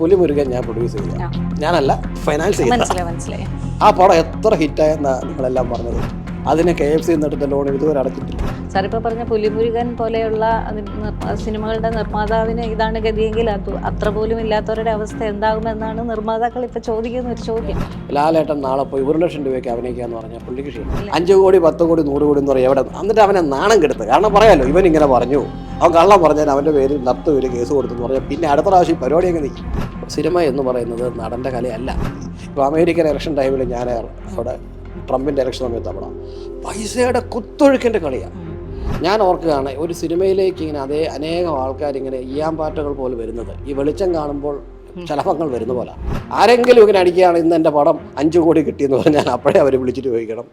പുലിമുരുകൻ ഞാൻ പ്രൊഡ്യൂസ് ചെയ്ത. ആ. ഞാനല്ല ഫൈനാൻസ് ചെയ്ത. ആ പടം എത്ര ഹിറ്റായെന്നാ നിങ്ങളെല്ലാം പറഞ്ഞത്? അതിന് കെ എഫ് സി എന്നിട്ട് ലോൺ ഇതുവരെ അടച്ചിട്ടില്ല. സാർ ഇപ്പോൾ പറഞ്ഞ പുലിമുരുകൻ പോലെയുള്ള സിനിമകളുടെ നിർമ്മാതാവിന് ഇതാണ് ഗതിയെങ്കിൽ അത് അത്ര പോലും ഇല്ലാത്തവരുടെ അവസ്ഥ എന്താകുമെന്നാണ് നിർമ്മാതാക്കൾ ഇപ്പൊ ചോദിക്കുന്ന ഒരു ചോദ്യം. ലാലേട്ടൻ നാളെ പോയി ഒരു ലക്ഷം രൂപയ്ക്ക് അഭിനയിക്കാന്ന് പറഞ്ഞാൽ പുള്ളിക്ക് ക്ഷീണം. അഞ്ച് കോടി പത്ത് കോടി നൂറ് കോടി എന്ന് പറയും. എവിടെ? എന്നിട്ട് അവനെ നാണം കെടുത്ത്. കാരണം പറയാലോ ഇവൻ ഇങ്ങനെ പറഞ്ഞു. അവൻ കള്ളം പറഞ്ഞാൽ അവന്റെ പേരിൽ നത്ത് ഒരു കേസ് കൊടുത്തെന്ന് പറഞ്ഞാൽ പിന്നെ അടുത്ത പ്രാവശ്യം പരിപാടി അങ്ങ് നീക്കി സിനിമ എന്ന് പറയുന്നത് നടന്റെ കലയല്ല. ഇപ്പോൾ അമേരിക്കൻ ഇലക്ഷൻ ടൈമിൽ ഞാൻ അവിടെ ട്രംപിന്റെ ഇലക്ഷൻ സമയത്ത് അവിടെ. പൈസയുടെ കുത്തൊഴുക്കിന്റെ കളിയാണ് ഞാൻ ഓർക്കുകയാണ് ഒരു സിനിമയിലേക്ക് ഇങ്ങനെ അതേ അനേകം ആൾക്കാരിങ്ങനെ ഈയാമ്പാറ്റകൾ പോലെ വരുന്നത്. ഈ വെളിച്ചം കാണുമ്പോൾ ശലഭങ്ങൾ വരുന്ന പോലെ. ആരെങ്കിലും ഇങ്ങനെ അടിക്കുകയാണ് ഇന്ന് എന്റെ പടം അഞ്ച് കോടി കിട്ടിയെന്ന് പറഞ്ഞാൽ അപ്പോഴേ അവർ വിളിച്ചിട്ട് ചോദിക്കണം.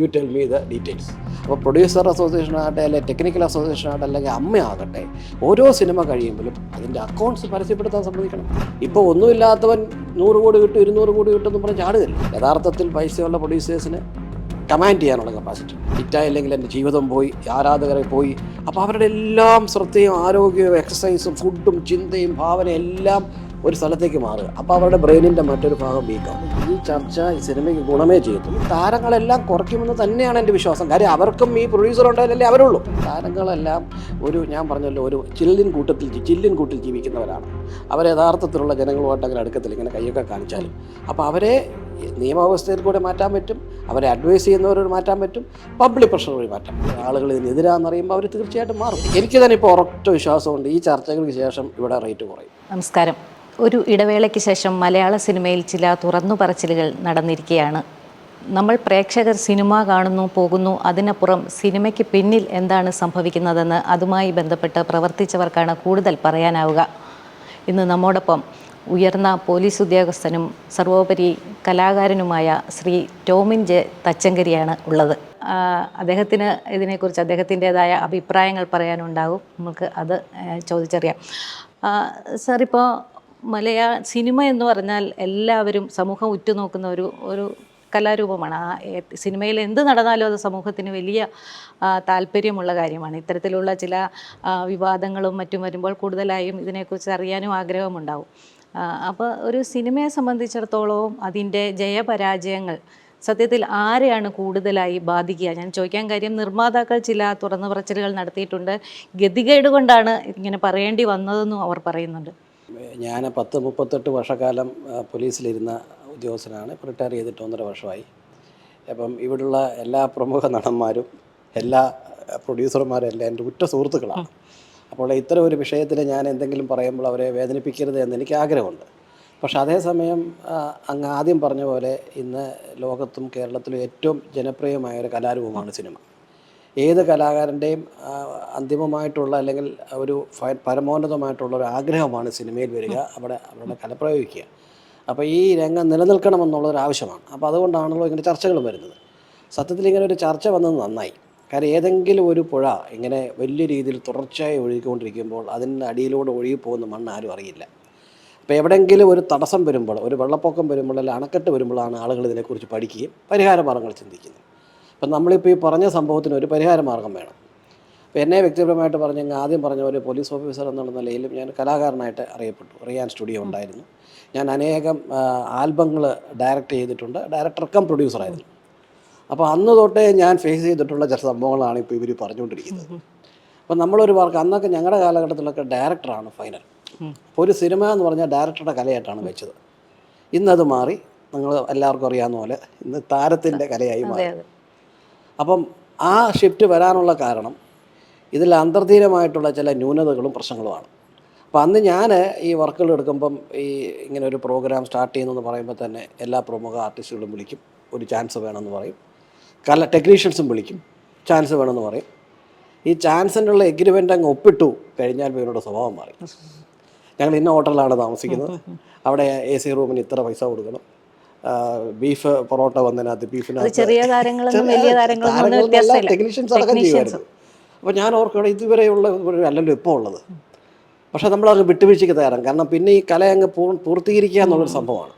You tell me the details അപ്പോൾ പ്രൊഡ്യൂസർ അസോസിയേഷൻ ആകട്ടെ അല്ലെങ്കിൽ ടെക്നിക്കൽ അസോസിയേഷൻ ആകട്ടെ അല്ലെങ്കിൽ അമ്മയാകട്ടെ ഓരോ സിനിമ കഴിയുമ്പോഴും അതിന്റെ അക്കൗണ്ട്സ് പരസ്യപ്പെടുത്താൻ സമ്മതിക്കണം. ഇപ്പോൾ ഒന്നുമില്ലാത്തവൻ നൂറ് കോടി കിട്ടും ഇരുന്നൂറ് കോടി കിട്ടും എന്ന് പറഞ്ഞ് ചാടുകയില്ല. യഥാർത്ഥത്തിൽ പൈസയുള്ള പ്രൊഡ്യൂസേഴ്സിന് കമാൻഡ് ചെയ്യാനുള്ള കപ്പാസിറ്റി ഹിറ്റായില്ലെങ്കിൽ എന്റെ ജീവിതം പോയി ആരാധകരെ പോയി. അപ്പോൾ അവരുടെ എല്ലാം ശ്രദ്ധയും ആരോഗ്യവും എക്സസൈസും ഫുഡും ചിന്തയും ഭാവനയും എല്ലാം ഒരു സ്ഥലത്തേക്ക് മാറുക. അപ്പോൾ അവരുടെ ബ്രെയിനിന്റെ മറ്റൊരു ഭാഗം വീക്കാവും. ഈ ചർച്ച ഈ സിനിമയ്ക്ക് ഗുണമേ ചെയ്തു താരങ്ങളെല്ലാം കുറയ്ക്കുമെന്ന് തന്നെയാണ് എന്റെ വിശ്വാസം. കാര്യം അവർക്കും ഈ പ്രൊഡ്യൂസർ ഉണ്ടായാലല്ലേ അവരുള്ളൂ. താരങ്ങളെല്ലാം ഒരു ഞാൻ പറഞ്ഞല്ലോ ഒരു ചില്ലിൻ കൂട്ടത്തിൽ ചില്ലിൻ കൂട്ടിൽ ജീവിക്കുന്നവരാണ്. അവർ യഥാർത്ഥത്തിലുള്ള ജനങ്ങളുമായിട്ട് അങ്ങനെ അടുക്കത്തിൽ ഇങ്ങനെ കൈയൊക്കെ കാണിച്ചാലും. അപ്പോൾ അവരെ നിയമവ്യവസ്ഥയിൽ കൂടെ മാറ്റാൻ പറ്റും. അവരെ അഡ്വൈസ് ചെയ്യുന്നവരോട് മാറ്റാൻ പറ്റും. പബ്ലിക് പ്രഷർ വഴി മാറ്റാം ആളുകൾ ഇതിനെതിരാന്ന് അറിയുമ്പോൾ അവർ തീർച്ചയായിട്ടും മാറും. എനിക്ക് തന്നെ ഇപ്പോൾ ഉറച്ച വിശ്വാസമുണ്ട്. ഈ ചർച്ചകൾക്ക് ശേഷം ഇവിടെ റേറ്റ് കുറയും. നമസ്കാരം. ഒരു ഇടവേളയ്ക്ക് ശേഷം മലയാള സിനിമയിൽ ചില തുറന്നു പറച്ചിലുകൾ നടന്നിരിക്കുകയാണ് നമ്മൾ പ്രേക്ഷകർ സിനിമ കാണുന്നു പോകുന്നു അതിനപ്പുറം സിനിമയ്ക്ക് പിന്നിൽ എന്താണ് സംഭവിക്കുന്നതെന്ന് അതുമായി ബന്ധപ്പെട്ട് പ്രവർത്തിച്ചവർക്കാണ് കൂടുതൽ പറയാനാവുക. ഇന്ന് നമ്മോടൊപ്പം ഉയർന്ന പോലീസ് ഉദ്യോഗസ്ഥനും സർവോപരി കലാകാരനുമായ ശ്രീ ടോമിൻ ജെ തച്ചങ്കരിയാണ് ഉള്ളത്. അദ്ദേഹത്തിന് ഇതിനെക്കുറിച്ച് അദ്ദേഹത്തിന്റെതായ അഭിപ്രായങ്ങൾ പറയാനുണ്ടാകും. നമുക്ക് അത് ചോദിച്ചറിയാം. സർ ഇപ്പോൾ മലയാള സിനിമ എന്ന് പറഞ്ഞാൽ എല്ലാവരും സമൂഹം ഉറ്റുനോക്കുന്ന ഒരു ഒരു കലാരൂപമാണ്. ആ സിനിമയിൽ എന്ത് നടന്നാലും അത് സമൂഹത്തിന് വലിയ താല്പര്യമുള്ള കാര്യമാണ്. ഇത്തരത്തിലുള്ള ചില വിവാദങ്ങളും മറ്റും വരുമ്പോൾ കൂടുതലായും ഇതിനെക്കുറിച്ച് അറിയാനും ആഗ്രഹമുണ്ടാവും. അപ്പോൾ ഒരു സിനിമയെ സംബന്ധിച്ചിടത്തോളവും അതിന്റെ ജയപരാജയങ്ങൾ സത്യത്തിൽ ആരെയാണ് കൂടുതലായി ബാധിക്കുക? ഞാൻ ചോദിക്കാൻ കാര്യം നിർമ്മാതാക്കൾ ചില തുറന്നു പറച്ചിലുകൾ നടത്തിയിട്ടുണ്ട്. ഗതികേട് കൊണ്ടാണ് ഇങ്ങനെ പറയേണ്ടി വന്നതെന്നും അവർ പറയുന്നുണ്ട്. ഞാൻ പത്ത് മുപ്പത്തെട്ട് വർഷക്കാലം പോലീസിലിരുന്ന ഉദ്യോഗസ്ഥനാണ്. ഇപ്പോൾ റിട്ടയർ ചെയ്തിട്ട് ഒന്നര വർഷമായി. അപ്പം ഇവിടുള്ള എല്ലാ പ്രമുഖ നടന്മാരും എല്ലാ പ്രൊഡ്യൂസർമാരും എല്ലാം എന്റെ ഉറ്റ സുഹൃത്തുക്കളാണ്. അപ്പോൾ ഇത്തരം ഒരു വിഷയത്തിൽ ഞാൻ എന്തെങ്കിലും പറയുമ്പോൾ അവരെ വേദനിപ്പിക്കരുത് എന്ന് എനിക്ക് ആഗ്രഹമുണ്ട്. പക്ഷെ അതേസമയം അങ്ങ് ആദ്യം പറഞ്ഞ പോലെ ഇന്ന് ലോകത്തും കേരളത്തിലും ഏറ്റവും ജനപ്രിയമായ ഒരു കലാരൂപമാണ് സിനിമ. ഏത് കലാകാരന്റെയും അന്തിമമായിട്ടുള്ള അല്ലെങ്കിൽ ഒരു പരമോന്നതമായിട്ടുള്ള ഒരു ആഗ്രഹമാണ് സിനിമയിൽ വരിക അവിടെ അവരുടെ കല പ്രയോഗിക്കുക. അപ്പോൾ ഈ രംഗം നിലനിൽക്കണമെന്നുള്ളൊരു ആവശ്യമാണ്. അപ്പോൾ അതുകൊണ്ടാണല്ലോ ഇങ്ങനെ ചർച്ചകൾ വരുന്നത്. സത്യത്തിൽ ഇങ്ങനെ ഒരു ചർച്ച വന്നത് നന്നായി. കാരണം ഏതെങ്കിലും ഒരു പുഴ ഇങ്ങനെ വലിയ രീതിയിൽ തുടർച്ചയായി ഒഴുകിക്കൊണ്ടിരിക്കുമ്പോൾ അതിന്റെ അടിയിലൂടെ ഒഴുകി പോകുന്ന മണ്ണ് ആരും അറിയില്ല. അപ്പോൾ എവിടെയെങ്കിലും ഒരു തടസ്സം വരുമ്പോൾ ഒരു വെള്ളപ്പൊക്കം വരുമ്പോൾ അല്ലെങ്കിൽ അണക്കെട്ട് വരുമ്പോഴാണ് ആളുകൾ ഇതിനെക്കുറിച്ച് പഠിക്കുകയും പരിഹാര മാർഗങ്ങൾ ചിന്തിക്കുന്നത്. അപ്പം നമ്മളിപ്പോൾ ഈ പറഞ്ഞ സംഭവത്തിന് ഒരു പരിഹാര മാർഗം വേണം. അപ്പോൾ എന്നെ വ്യക്തിപരമായിട്ട് പറഞ്ഞെങ്കിൽ ആദ്യം പറഞ്ഞ ഒരു പോലീസ് ഓഫീസർ എന്നുള്ള നിലയിലും ഞാൻ കലാകാരനായിട്ട് അറിയപ്പെട്ടു. റിയാൻ സ്റ്റുഡിയോ ഉണ്ടായിരുന്നു. ഞാൻ അനേകം ആൽബങ്ങൾ ഡയറക്റ്റ് ചെയ്തിട്ടുണ്ട്. ഡയറക്ടർ കം പ്രൊഡ്യൂസറായിരുന്നു. അപ്പോൾ അന്ന് തൊട്ടേ ഞാൻ ഫേസ് ചെയ്തിട്ടുള്ള ചില സംഭവങ്ങളാണ് ഇപ്പോൾ ഇവർ പറഞ്ഞുകൊണ്ടിരിക്കുന്നത്. അപ്പം നമ്മളൊരു വർക്ക് അന്നൊക്കെ ഞങ്ങളുടെ കാലഘട്ടത്തിലൊക്കെ ഡയറക്ടറാണ് ഫൈനൽ. അപ്പോൾ ഒരു സിനിമ എന്ന് പറഞ്ഞാൽ ഡയറക്ടറുടെ കലയായിട്ടാണ് വെച്ചത്. ഇന്നത് മാറി നിങ്ങൾ എല്ലാവർക്കും അറിയാവുന്ന പോലെ ഇന്ന് താരത്തിന്റെ കലയായി മാറി. അപ്പം ആ ഷിഫ്റ്റ് വരാനുള്ള കാരണം ഇതിൽ അന്തർധീനമായിട്ടുള്ള ചില ന്യൂനതകളും പ്രശ്നങ്ങളുമാണ്. അപ്പോൾ അന്ന് ഞാൻ ഈ വർക്കുകൾ എടുക്കുമ്പം ഈ ഇങ്ങനെ ഒരു പ്രോഗ്രാം സ്റ്റാർട്ട് ചെയ്യുന്നെന്ന് പറയുമ്പോൾ തന്നെ എല്ലാ പ്രമുഖ ആർട്ടിസ്റ്റുകളും വിളിക്കും. ഒരു ചാൻസ് വേണമെന്ന് പറയും. കല ടെക്നീഷ്യൻസും വിളിക്കും. ചാൻസ് വേണമെന്ന് പറയും. ഈ ചാൻസിനുള്ള എഗ്രിമെന്റ് അങ്ങ് ഒപ്പിട്ടു. കഴിഞ്ഞാൽ ഇവരുടെ സ്വഭാവം മാറി. ഞങ്ങൾ ഇന്ന ഹോട്ടലിലാണ് താമസിക്കുന്നത്. അവിടെ എ സി റൂമിന് ഇത്ര പൈസ കൊടുക്കണം. ബീഫ് പൊറോട്ട വന്നതിനകത്ത് ബീഫിനകത്ത് ചെറിയ വലിയ ടെക്നീഷ്യൻസ് അടക്കം ചെയ്യുമായിരുന്നു. അപ്പോൾ ഞാൻ ഓർക്കുകയാണ് ഇതുവരെയുള്ള ഒരു അല്ലല്ലോ ഇപ്പോൾ ഉള്ളത്. പക്ഷേ നമ്മളത് വിട്ടുവീഴ്ചയ്ക്ക് തയ്യാറാണ്. കാരണം പിന്നെ ഈ കല അങ്ങ് പൂർ പൂർത്തീകരിക്കുക എന്നുള്ളൊരു സംഭവമാണ്.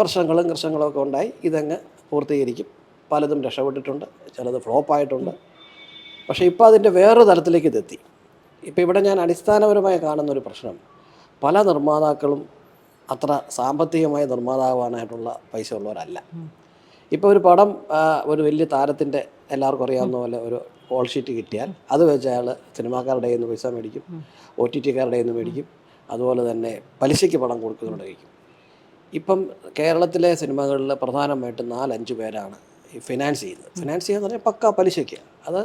പ്രശ്നങ്ങളും കൃഷ്ണങ്ങളും ഒക്കെ ഉണ്ടായി. ഇതങ്ങ് പൂർത്തീകരിക്കും. പലതും രക്ഷപ്പെട്ടിട്ടുണ്ട്. ചിലത് ഫ്ലോപ്പ് ആയിട്ടുണ്ട് പക്ഷേ ഇപ്പോൾ അതിന്റെ വേറൊരു തലത്തിലേക്ക് ഇതെത്തി. ഇപ്പോൾ ഇവിടെ ഞാൻ അടിസ്ഥാനപരമായി കാണുന്ന ഒരു പ്രശ്നം. പല നിർമ്മാതാക്കളും അത്ര സാമ്പത്തികമായ നിർമ്മാതാവാനായിട്ടുള്ള പൈസ ഉള്ളവരല്ല ഇപ്പോൾ ഒരു പടം ഒരു വലിയ താരത്തിന്റെ എല്ലാവർക്കും അറിയാവുന്ന പോലെ ഒരു കോൾ ഷീറ്റ് കിട്ടിയാൽ അത് വെച്ച് അയാൾ സിനിമാക്കാരുടെ നിന്ന് പൈസ മേടിക്കും ഒ ടി ടിക്കാരുടെ നിന്ന് മേടിക്കും അതുപോലെ തന്നെ പലിശയ്ക്ക് പണം കൊടുക്കുന്നുണ്ടായിരിക്കും ഇപ്പം കേരളത്തിലെ സിനിമകളിൽ പ്രധാനമായിട്ടും നാലഞ്ച് പേരാണ് ഈ ഫിനാൻസ് ചെയ്യുന്നത്. ഫിനാൻസ് ചെയ്യുക എന്ന് പറഞ്ഞാൽ പക്ക പലിശയ്ക്ക്. അത്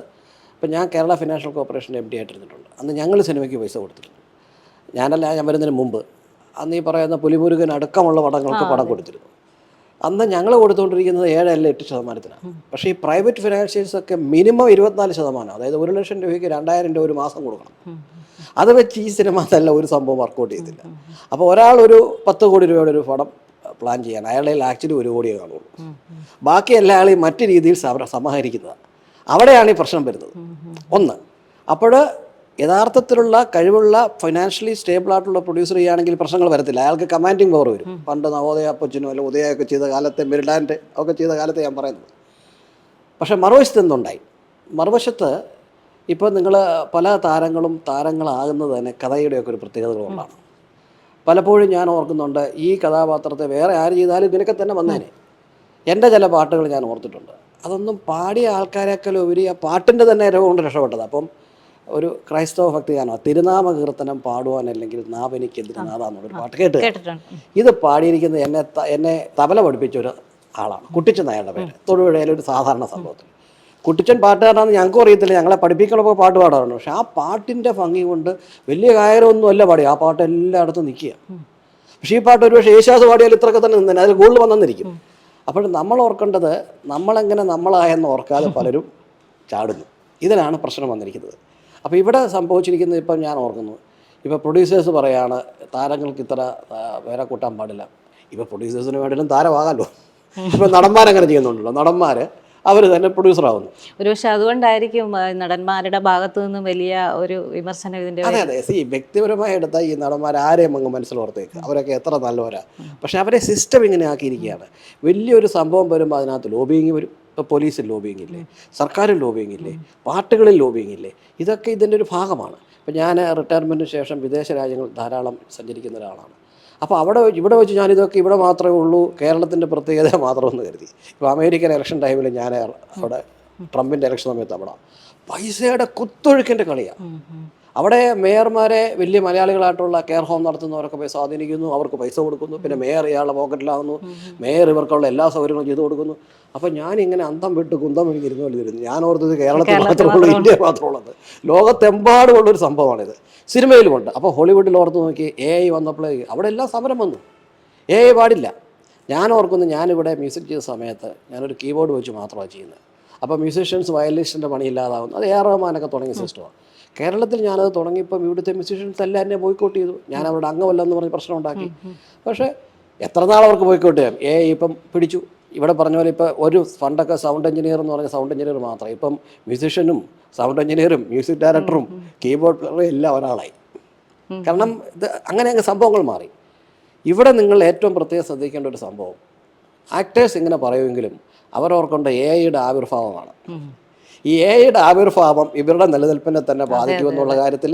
ഇപ്പം ഞാൻ കേരള ഫിനാൻഷ്യൽ കോർപ്പറേഷന്റെ എം ഡി ആയിട്ടിരുന്നിട്ടുണ്ട്. അന്ന് ഞങ്ങൾ സിനിമയ്ക്ക് പൈസ കൊടുത്തിട്ടുണ്ട്. ഞാനല്ല ഞാൻ വരുന്നതിന് മുമ്പ് അന്ന് ഈ പറയുന്ന പുലിമുരുകൻ അടക്കമുള്ള പടങ്ങൾക്ക് പടം കൊടുത്തിരുന്നു. അന്ന് ഞങ്ങൾ കൊടുത്തുകൊണ്ടിരിക്കുന്നത് ഏഴല്ല എട്ട് ശതമാനത്തിനാണ് പക്ഷേ ഈ പ്രൈവറ്റ് ഫിനാൻഷ്യൽസ് ഒക്കെ മിനിമം ഇരുപത്തിനാല് ശതമാനം അതായത് ഒരു ലക്ഷം രൂപയ്ക്ക് രണ്ടായിരം രൂപ ഒരു മാസം കൊടുക്കണം. അത് വെച്ച് ഈ സിനിമ നല്ല ഒരു സംഭവം വർക്കൗട്ട് ചെയ്തില്ല. അപ്പോൾ ഒരാൾ ഒരു പത്ത് കോടി രൂപയുടെ ഒരു പടം പ്ലാൻ ചെയ്യാൻ അയാളിൽ ആക്ച്വലി ഒരു കോടിയേ കാണുള്ളൂ. ബാക്കി എല്ലാ ആളെയും മറ്റു രീതിയിൽ സമ- സമാഹരിക്കുന്നതാണ് അവിടെയാണ് ഈ പ്രശ്നം വരുന്നത്. ഒന്ന് അപ്പോൾ യഥാർത്ഥത്തിലുള്ള കഴിവുള്ള ഫൈനാൻഷ്യലി സ്റ്റേബിൾ ആയിട്ടുള്ള പ്രൊഡ്യൂസർ ചെയ്യുകയാണെങ്കിൽ പ്രശ്നങ്ങൾ വരത്തില്ല. അയാൾക്ക് കമാൻഡിങ് പവർ വരും. പണ്ട് നവോദയ അപ്പച്ചനും അല്ല ഉദയൊക്കെ ചെയ്ത കാലത്തെ മെരിലാൻഡ് ഒക്കെ ചെയ്ത കാലത്തെ ഞാൻ പറയുന്നത്. പക്ഷേ മറുവശത്ത് എന്തുണ്ടായി? മറുവശത്ത് ഇപ്പോൾ നിങ്ങൾ പല താരങ്ങളും താരങ്ങളാകുന്നത് തന്നെ കഥയുടെയൊക്കെ ഒരു പ്രത്യേകതകളുള്ളതാണ് കൊണ്ടാണ്. പലപ്പോഴും ഞാൻ ഓർക്കുന്നുണ്ട് ഈ കഥാപാത്രത്തെ വേറെ ആര് ചെയ്താലും ഇതിനൊക്കെ തന്നെ വന്നേനെ. എന്റെ ചില പാട്ടുകൾ ഞാൻ ഓർത്തിട്ടുണ്ട്. അതൊന്നും പാടിയ ആൾക്കാരെക്കാളും ഉപരി ആ പാട്ടിന്റെ തന്നെ രോഗം കൊണ്ട് രക്ഷപ്പെട്ടത്. അപ്പം ഒരു ക്രൈസ്തവ ഭക്തിഗാനോ തിരുനാമ കീർത്തനം പാടുവാൻ അല്ലെങ്കിൽ നാവനിക്കെതിരെ നാദാന്നുള്ളൊരു പാട്ട് കേട്ട് ഇത് പാടിയിരിക്കുന്നത് എന്നെ എന്നെ തബല പഠിപ്പിച്ച ഒരു ആളാണ്. കുട്ടിച്ചൻ നായരുടെ പേര്. തൊടുപുഴയിലെ ഒരു സാധാരണ സംഭവത്തിൽ. കുട്ടിച്ചൻ പാട്ടുകാരനാണെന്ന് ഞങ്ങൾക്കും അറിയത്തില്ല. ഞങ്ങളെ പഠിപ്പിക്കണപ്പോൾ പാട്ട് പാടാറുണ്ട്. പക്ഷെ ആ പാട്ടിന്റെ ഭംഗി കൊണ്ട് വലിയ ഗായകരൊന്നും അല്ല പാടി. ആ പാട്ട് എല്ലായിടത്തും നിൽക്കുക. പക്ഷേ ഈ പാട്ട് ഒരുപക്ഷെ യേശാസ് പാടിയാൽ ഇത്രയൊക്കെ തന്നെ നിന്നെ അതിൽ കൂടുതൽ വന്നെന്നിരിക്കും. അപ്പോൾ നമ്മൾ ഓർക്കേണ്ടത് നമ്മളെങ്ങനെ നമ്മളായെന്ന് ഓർക്കാതെ പലരും ചാടുന്നു. ഇതിനാണ് പ്രശ്നം വന്നിരിക്കുന്നത്. അപ്പോൾ ഇവിടെ സംഭവിച്ചിരിക്കുന്നത് ഇപ്പം ഞാൻ ഓർക്കുന്നു. ഇപ്പോൾ പ്രൊഡ്യൂസേഴ്സ് പറയാണ് താരങ്ങൾക്ക് ഇത്ര വേറെ വില കൂട്ടാൻ പാടില്ല. ഇപ്പോൾ പ്രൊഡ്യൂസേഴ്സിന് വേണ്ടിയും താരമാകാമല്ലോ ഇപ്പോൾ നടന്മാരങ്ങനെ ചെയ്യുന്നുണ്ടല്ലോ. നടന്മാർ അവർ തന്നെ പ്രൊഡ്യൂസർ ആവുന്നു. ഒരുപക്ഷെ അതുകൊണ്ടായിരിക്കും നടന്മാരുടെ ഭാഗത്തു നിന്നും വലിയ ഒരു വിമർശനം ഇതിന്റെ അതെ അതെ. സി വ്യക്തിപരമായി എടുത്താൽ ഈ നടന്മാർ ആരെയും അങ്ങ് മനസ്സിലോർത്തേക്ക്. അവരൊക്കെ എത്ര നല്ലവരാ. പക്ഷേ അവരെ സിസ്റ്റം ഇങ്ങനെ ആക്കിയിരിക്കുകയാണ്. വലിയൊരു സംഭവം വരുമ്പോൾ അതിനകത്ത് ലോബിങ് വരും. ഇപ്പോൾ പോലീസിൽ ലോബിയിങ് ഇല്ലേ സർക്കാരിൽ ലോബിയിങ് ഇല്ലേ പാർട്ടികളിൽ ലോബിയിങ് ഇല്ലേ ഇതൊക്കെ ഇതിന്റെ ഒരു ഭാഗമാണ്. ഇപ്പം ഞാൻ റിട്ടയർമെന്റിന് ശേഷം വിദേശ രാജ്യങ്ങൾ ധാരാളം സഞ്ചരിക്കുന്ന ഒരാളാണ്. അപ്പോൾ അവിടെ ഇവിടെ വെച്ച് ഞാനിതൊക്കെ ഇവിടെ മാത്രമേ ഉള്ളൂ കേരളത്തിന്റെ പ്രത്യേകത മാത്രമെന്ന് കരുതി. ഇപ്പോൾ അമേരിക്കൻ ഇലക്ഷൻ ടൈമിൽ ഞാൻ അവിടെ ട്രംപിന്റെ ഇലക്ഷൻ സമയത്ത് അവിടെ പൈസയുടെ കുത്തൊഴുക്കിന്റെ കളിയാണ് അവിടെ മേയർമാരെ വലിയ മലയാളികളായിട്ടുള്ള കെയർ ഹോം നടത്തുന്നവരൊക്കെ പോയി സ്വാധീനിക്കുന്നു അവർക്ക് പൈസ കൊടുക്കുന്നു പിന്നെ മേയർ ഇയാളുടെ പോക്കറ്റിലാകുന്നു മേയർ ഇവർക്കുള്ള എല്ലാ സൗകര്യങ്ങളും ചെയ്തു കൊടുക്കുന്നു. അപ്പോൾ ഞാൻ ഇങ്ങനെ അന്തം വിട്ട് കുന്തം എനിക്ക് ഇരുന്നു ഇരുന്നു ഞാൻ ഓർത്തത് കേരളത്തിൽ മാത്രമുള്ള ഇന്ത്യ മാത്രമുള്ളത് ലോകത്തെമ്പാടുമുള്ളൊരു സംഭവമാണിത്. സിനിമയിലുമുണ്ട് അപ്പോൾ ഹോളിവുഡിൽ ഓർത്ത് നോക്കി എ ഐ വന്നപ്പോൾ അവിടെ എല്ലാം സമരം വന്നു. എ ഐ പാടില്ല. ഞാൻ ഓർക്കുന്നു ഞാനിവിടെ മ്യൂസിക് ചെയ്ത സമയത്ത് ഞാനൊരു കീബോർഡ് വെച്ച് മാത്രമാണ് ചെയ്യുന്നത്. അപ്പോൾ മ്യൂസീഷ്യൻസ് വയലിസ്റ്റിന്റെ പണിയില്ലാതാവുന്നു അത് എ ആർ റഹ്മാനൊക്കെ തുടങ്ങിയ സിസ്റ്റമാണ്. കേരളത്തിൽ ഞാനത് തുടങ്ങിയപ്പം ഇവിടുത്തെ മ്യൂസിഷ്യൻസ് എല്ലാം എന്നെ ബോയ്ക്കോട്ട് ചെയ്തു. ഞാൻ അവരുടെ അംഗമല്ല എന്ന് പറഞ്ഞ് പ്രശ്നം ഉണ്ടാക്കി. പക്ഷേ എത്ര നാൾ അവർക്ക് ബോയ്ക്കോട്ട് ചെയ്യാം? ഏ ഇപ്പം പിടിച്ചു. ഇവിടെ പറഞ്ഞ പോലെ ഇപ്പോൾ ഒരു ഫണ്ടൊക്കെ സൗണ്ട് എഞ്ചിനീയർ എന്ന് പറഞ്ഞ സൗണ്ട് എഞ്ചിനീയർ മാത്രം. ഇപ്പം മ്യൂസിഷ്യനും സൗണ്ട് എഞ്ചിനീയറും മ്യൂസിക് ഡയറക്ടറും കീബോർഡ് പ്ലെയറും എല്ലാം ഒരാളായി. കാരണം ഇത് അങ്ങനെ അങ്ങ് സംഭവങ്ങൾ മാറി. ഇവിടെ നിങ്ങൾ ഏറ്റവും പ്രത്യേകം ശ്രദ്ധിക്കേണ്ട ഒരു സംഭവം. ആക്ടേഴ്സ് ഇങ്ങനെ പറയുമെങ്കിലും അവരോർക്കൊണ്ട് എ ഐയുടെ ആവിർഭാവമാണ്. ഈ എ ഐയുടെ ആവിർഭാവം ഇവരുടെ നിലനിൽപ്പിനെ തന്നെ ബാധിക്കുമെന്നുള്ള കാര്യത്തിൽ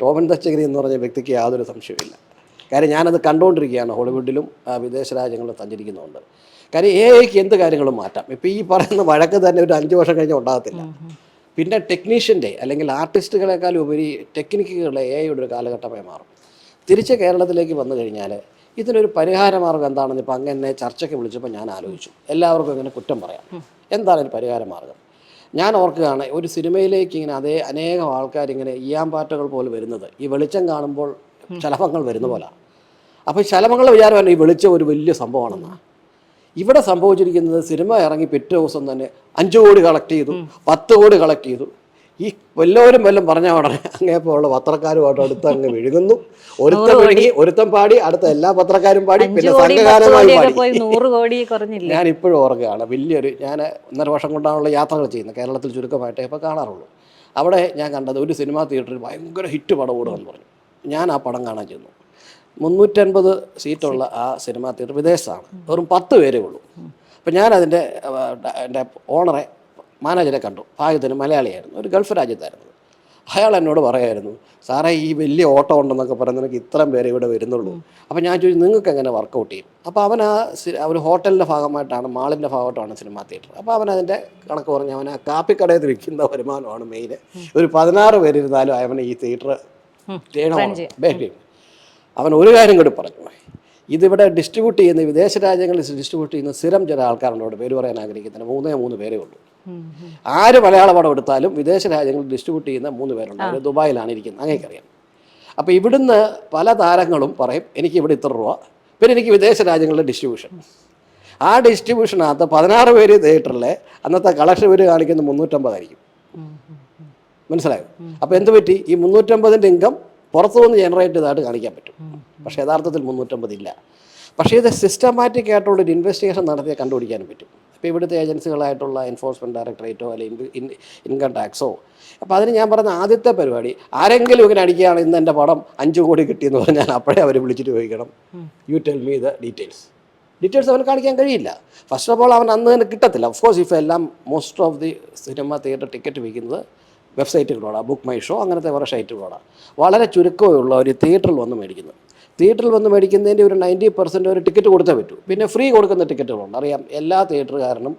ടോമൻ തച്ചഗിരി എന്ന് പറഞ്ഞ വ്യക്തിക്ക് യാതൊരു സംശയമില്ല കാര്യം ഞാനത് കണ്ടുകൊണ്ടിരിക്കുകയാണ്. ഹോളിവുഡിലും വിദേശ രാജ്യങ്ങളിലും സഞ്ചരിക്കുന്നുണ്ട്. കാര്യം എ ഐക്ക് എന്ത് കാര്യങ്ങളും മാറ്റാം? ഇപ്പോൾ ഈ പറയുന്ന വഴക്ക് തന്നെ ഒരു അഞ്ച് വർഷം കഴിഞ്ഞാൽ ഉണ്ടാകത്തില്ല. പിന്നെ ടെക്നീഷ്യന്റെ അല്ലെങ്കിൽ ആർട്ടിസ്റ്റുകളെക്കാൾ ഉപരി ടെക്നിക്കുകളുടെ എ ഐയുടെ ഒരു കാലഘട്ടമായി മാറും. തിരിച്ച് കേരളത്തിലേക്ക് വന്നു കഴിഞ്ഞാൽ ഇതിനൊരു പരിഹാര മാർഗം എന്താണെന്ന് ഇപ്പം അങ്ങനെ ചർച്ചയ്ക്ക് വിളിച്ചപ്പോൾ ഞാൻ ആലോചിച്ചു. എല്ലാവർക്കും ഇങ്ങനെ കുറ്റം പറയാം. എന്താണ് ഒരു പരിഹാര മാർഗം ഞാൻ ഓർക്കുകയാണ് ഒരു സിനിമയിലേക്ക് ഇങ്ങനെ അതേ അനേകം ആൾക്കാർ ഇങ്ങനെ ഈയാമ്പാറ്റകൾ പോലെ വരുന്നത്. ഈ വെളിച്ചം കാണുമ്പോൾ ശലഭങ്ങൾ വരുന്ന പോലെ. അപ്പോൾ ശലഭങ്ങളുടെ വിചാരമല്ല ഈ വെളിച്ചം ഒരു വലിയ സംഭവമാണെന്നാണ് ഇവിടെ സംഭവിച്ചിരിക്കുന്നത് സിനിമ ഇറങ്ങി പിറ്റേ ദിവസം തന്നെ അഞ്ച് കോടി കളക്ട് ചെയ്തു പത്ത് കോടി കളക്ട് ചെയ്തു. ഈ വല്ലവരും വല്ലതും പറഞ്ഞ ഉടനെ അങ്ങേപ്പോലുള്ള പത്രക്കാരുമായിട്ട് അടുത്ത് അങ്ങ് വിഴുകുന്നു ഒരുത്തൻ വിഴുങ്ങി ഒരുത്തൻ പാടി അടുത്ത എല്ലാ പത്രക്കാരും പാടി പിന്നെ സംഘകാലമായി പാടി. ഞാൻ ഇപ്പോഴും ഓർക്കുകയാണ് വലിയൊരു ഞാൻ ഒന്നര വർഷം കൊണ്ടാണുള്ള യാത്രകൾ ചെയ്യുന്നത് കേരളത്തിൽ ചുരുക്കമായിട്ടേ ഇപ്പോൾ കാണാറുള്ളൂ. അവിടെ ഞാൻ കണ്ടത് ഒരു സിനിമാ തിയേറ്ററിൽ ഭയങ്കര ഹിറ്റ് പടം ഓടുകയെന്ന് പറഞ്ഞു. ഞാൻ ആ പടം കാണാൻ ചെന്നു. മുന്നൂറ്റൻപത് സീറ്റുള്ള ആ സിനിമാ തിയേറ്റർ വിദേശത്താണ് വെറും പത്ത് പേരേ ഉള്ളൂ. അപ്പം ഞാൻ അതിന്റെ എന്റെ ഓണറെ മാനേജറെ കണ്ടു. ഭാഗ്യത്തിന് മലയാളിയായിരുന്നു. ഒരു ഗൾഫ് രാജ്യത്തായിരുന്നു. അയാൾ എന്നോട് പറയായിരുന്നു സാറേ ഈ വലിയ ഓട്ടോ ഉണ്ടെന്നൊക്കെ പറഞ്ഞ് നിനക്ക് ഇത്രയും പേരെ ഇവിടെ വരുന്നുള്ളൂ. അപ്പോൾ ഞാൻ ചോദിച്ചു നിങ്ങൾക്ക് എങ്ങനെ വർക്കൗട്ട് ചെയ്യും? അപ്പോൾ അവൻ ആ ഒരു ഹോട്ടലിന്റെ ഭാഗമായിട്ടാണ് മാളിന്റെ ഭാഗമായിട്ടാണ് സിനിമ തിയേറ്റർ അപ്പോൾ അവൻ അതിന്റെ കണക്ക് പറഞ്ഞ് അവൻ ആ കാപ്പിക്കടയിൽ വിൽക്കുന്ന വരുമാനമാണ് മെയിൻ ഒരു പതിനാറ് പേരിരുന്നാലും അവന് ഈ തിയേറ്റർ ചെയ്യണം അവൻ ഒരു കാര്യം കൂടി പറഞ്ഞു. ഇതിവിടെ ഡിസ്ട്രിബ്യൂട്ട് ചെയ്യുന്ന വിദേശ രാജ്യങ്ങളിൽ ഡിസ്ട്രിബ്യൂട്ട് ചെയ്യുന്ന സ്ഥിരം ചില ആൾക്കാരുണ്ട്. പേര് പറയാൻ ആഗ്രഹിക്കുന്നതിന് മൂന്നേ മൂന്ന് പേരേ ഉള്ളൂ. ആര് മലയാള പടം എടുത്താലും വിദേശ രാജ്യങ്ങളിൽ ഡിസ്ട്രിബ്യൂട്ട് ചെയ്യുന്ന മൂന്ന് പേരുണ്ട്. അവർ ദുബായിലാണ് ഇരിക്കുന്നത്. അങ്ങേക്കറിയാം. അപ്പോൾ ഇവിടുന്ന് പല താരങ്ങളും പറയും എനിക്ക് ഇവിടെ ഇത്ര രൂപ. പിന്നെ എനിക്ക് വിദേശ രാജ്യങ്ങളിലെ ഡിസ്ട്രിബ്യൂഷൻ ആ ഡിസ്ട്രിബ്യൂഷനകത്ത് പതിനാറ് പേര് തിയേറ്ററിലെ അന്നത്തെ കളക്ഷൻ പേര് കാണിക്കുന്നത് മുന്നൂറ്റമ്പതായിരിക്കും മനസ്സിലായോ? അപ്പോൾ എന്ത് പറ്റി? ഈ മുന്നൂറ്റമ്പതിന്റെ ഇൻകം പുറത്തു നിന്ന് ജനറേറ്റ് ചെയ്തതായിട്ട് കാണിക്കാൻ പറ്റും. പക്ഷേ യഥാർത്ഥത്തിൽ മുന്നൂറ്റമ്പതില്ല. പക്ഷേ ഇത് സിസ്റ്റമാറ്റിക് ആയിട്ടുള്ള ഒരു ഇൻവെസ്റ്റിഗേഷൻ നടത്തിയാൽ കണ്ടുപിടിക്കാനും പറ്റും. ഇപ്പോൾ ഇവിടുത്തെ ഏജൻസികളായിട്ടുള്ള എൻഫോഴ്സ്മെന്റ് ഡയറക്ടറേറ്റോ അല്ലെങ്കിൽ ഇൻകം ടാക്സോ. അപ്പോൾ അതിന് ഞാൻ പറഞ്ഞ ആദ്യത്തെ പരിപാടി ആരെങ്കിലും ഇങ്ങനെ അടിക്കുകയാണ് ഇന്ന് എന്റെ പടം അഞ്ച് കോടി കിട്ടിയെന്ന് പറഞ്ഞാൽ അപ്പോഴേ അവർ വിളിച്ചിട്ട് ചോദിക്കണം. You tell me the details details അവന് കാണിക്കാൻ കഴിയില്ല. ഫസ്റ്റ് ഓഫ് ഓൾ അവൻ അന്ന് തന്നെ കിട്ടത്തില്ല. ഓഫ് കോഴ്സ് ഇഫ് എല്ലാം most of the cinema theatre ticket വിൽക്കുന്നത് വെബ്സൈറ്റുകളോടാണ് ബുക്ക് മൈ ഷോ അങ്ങനത്തെ കുറേ സൈറ്റുകളോടാണ് വളരെ ചുരുക്കമുള്ള ഒരു തിയേറ്ററിൽ വന്ന് മേടിക്കുന്നത്. തിയേറ്ററിൽ വന്ന് മേടിക്കുന്നതിന്റെ ഒരു നയന്റി പെർസെന്റ് ഒരു ടിക്കറ്റ് കൊടുത്തേ പറ്റൂ. പിന്നെ ഫ്രീ കൊടുക്കുന്ന ടിക്കറ്റുകളുണ്ട്. അറിയാം എല്ലാ തിയേറ്ററുകാരനും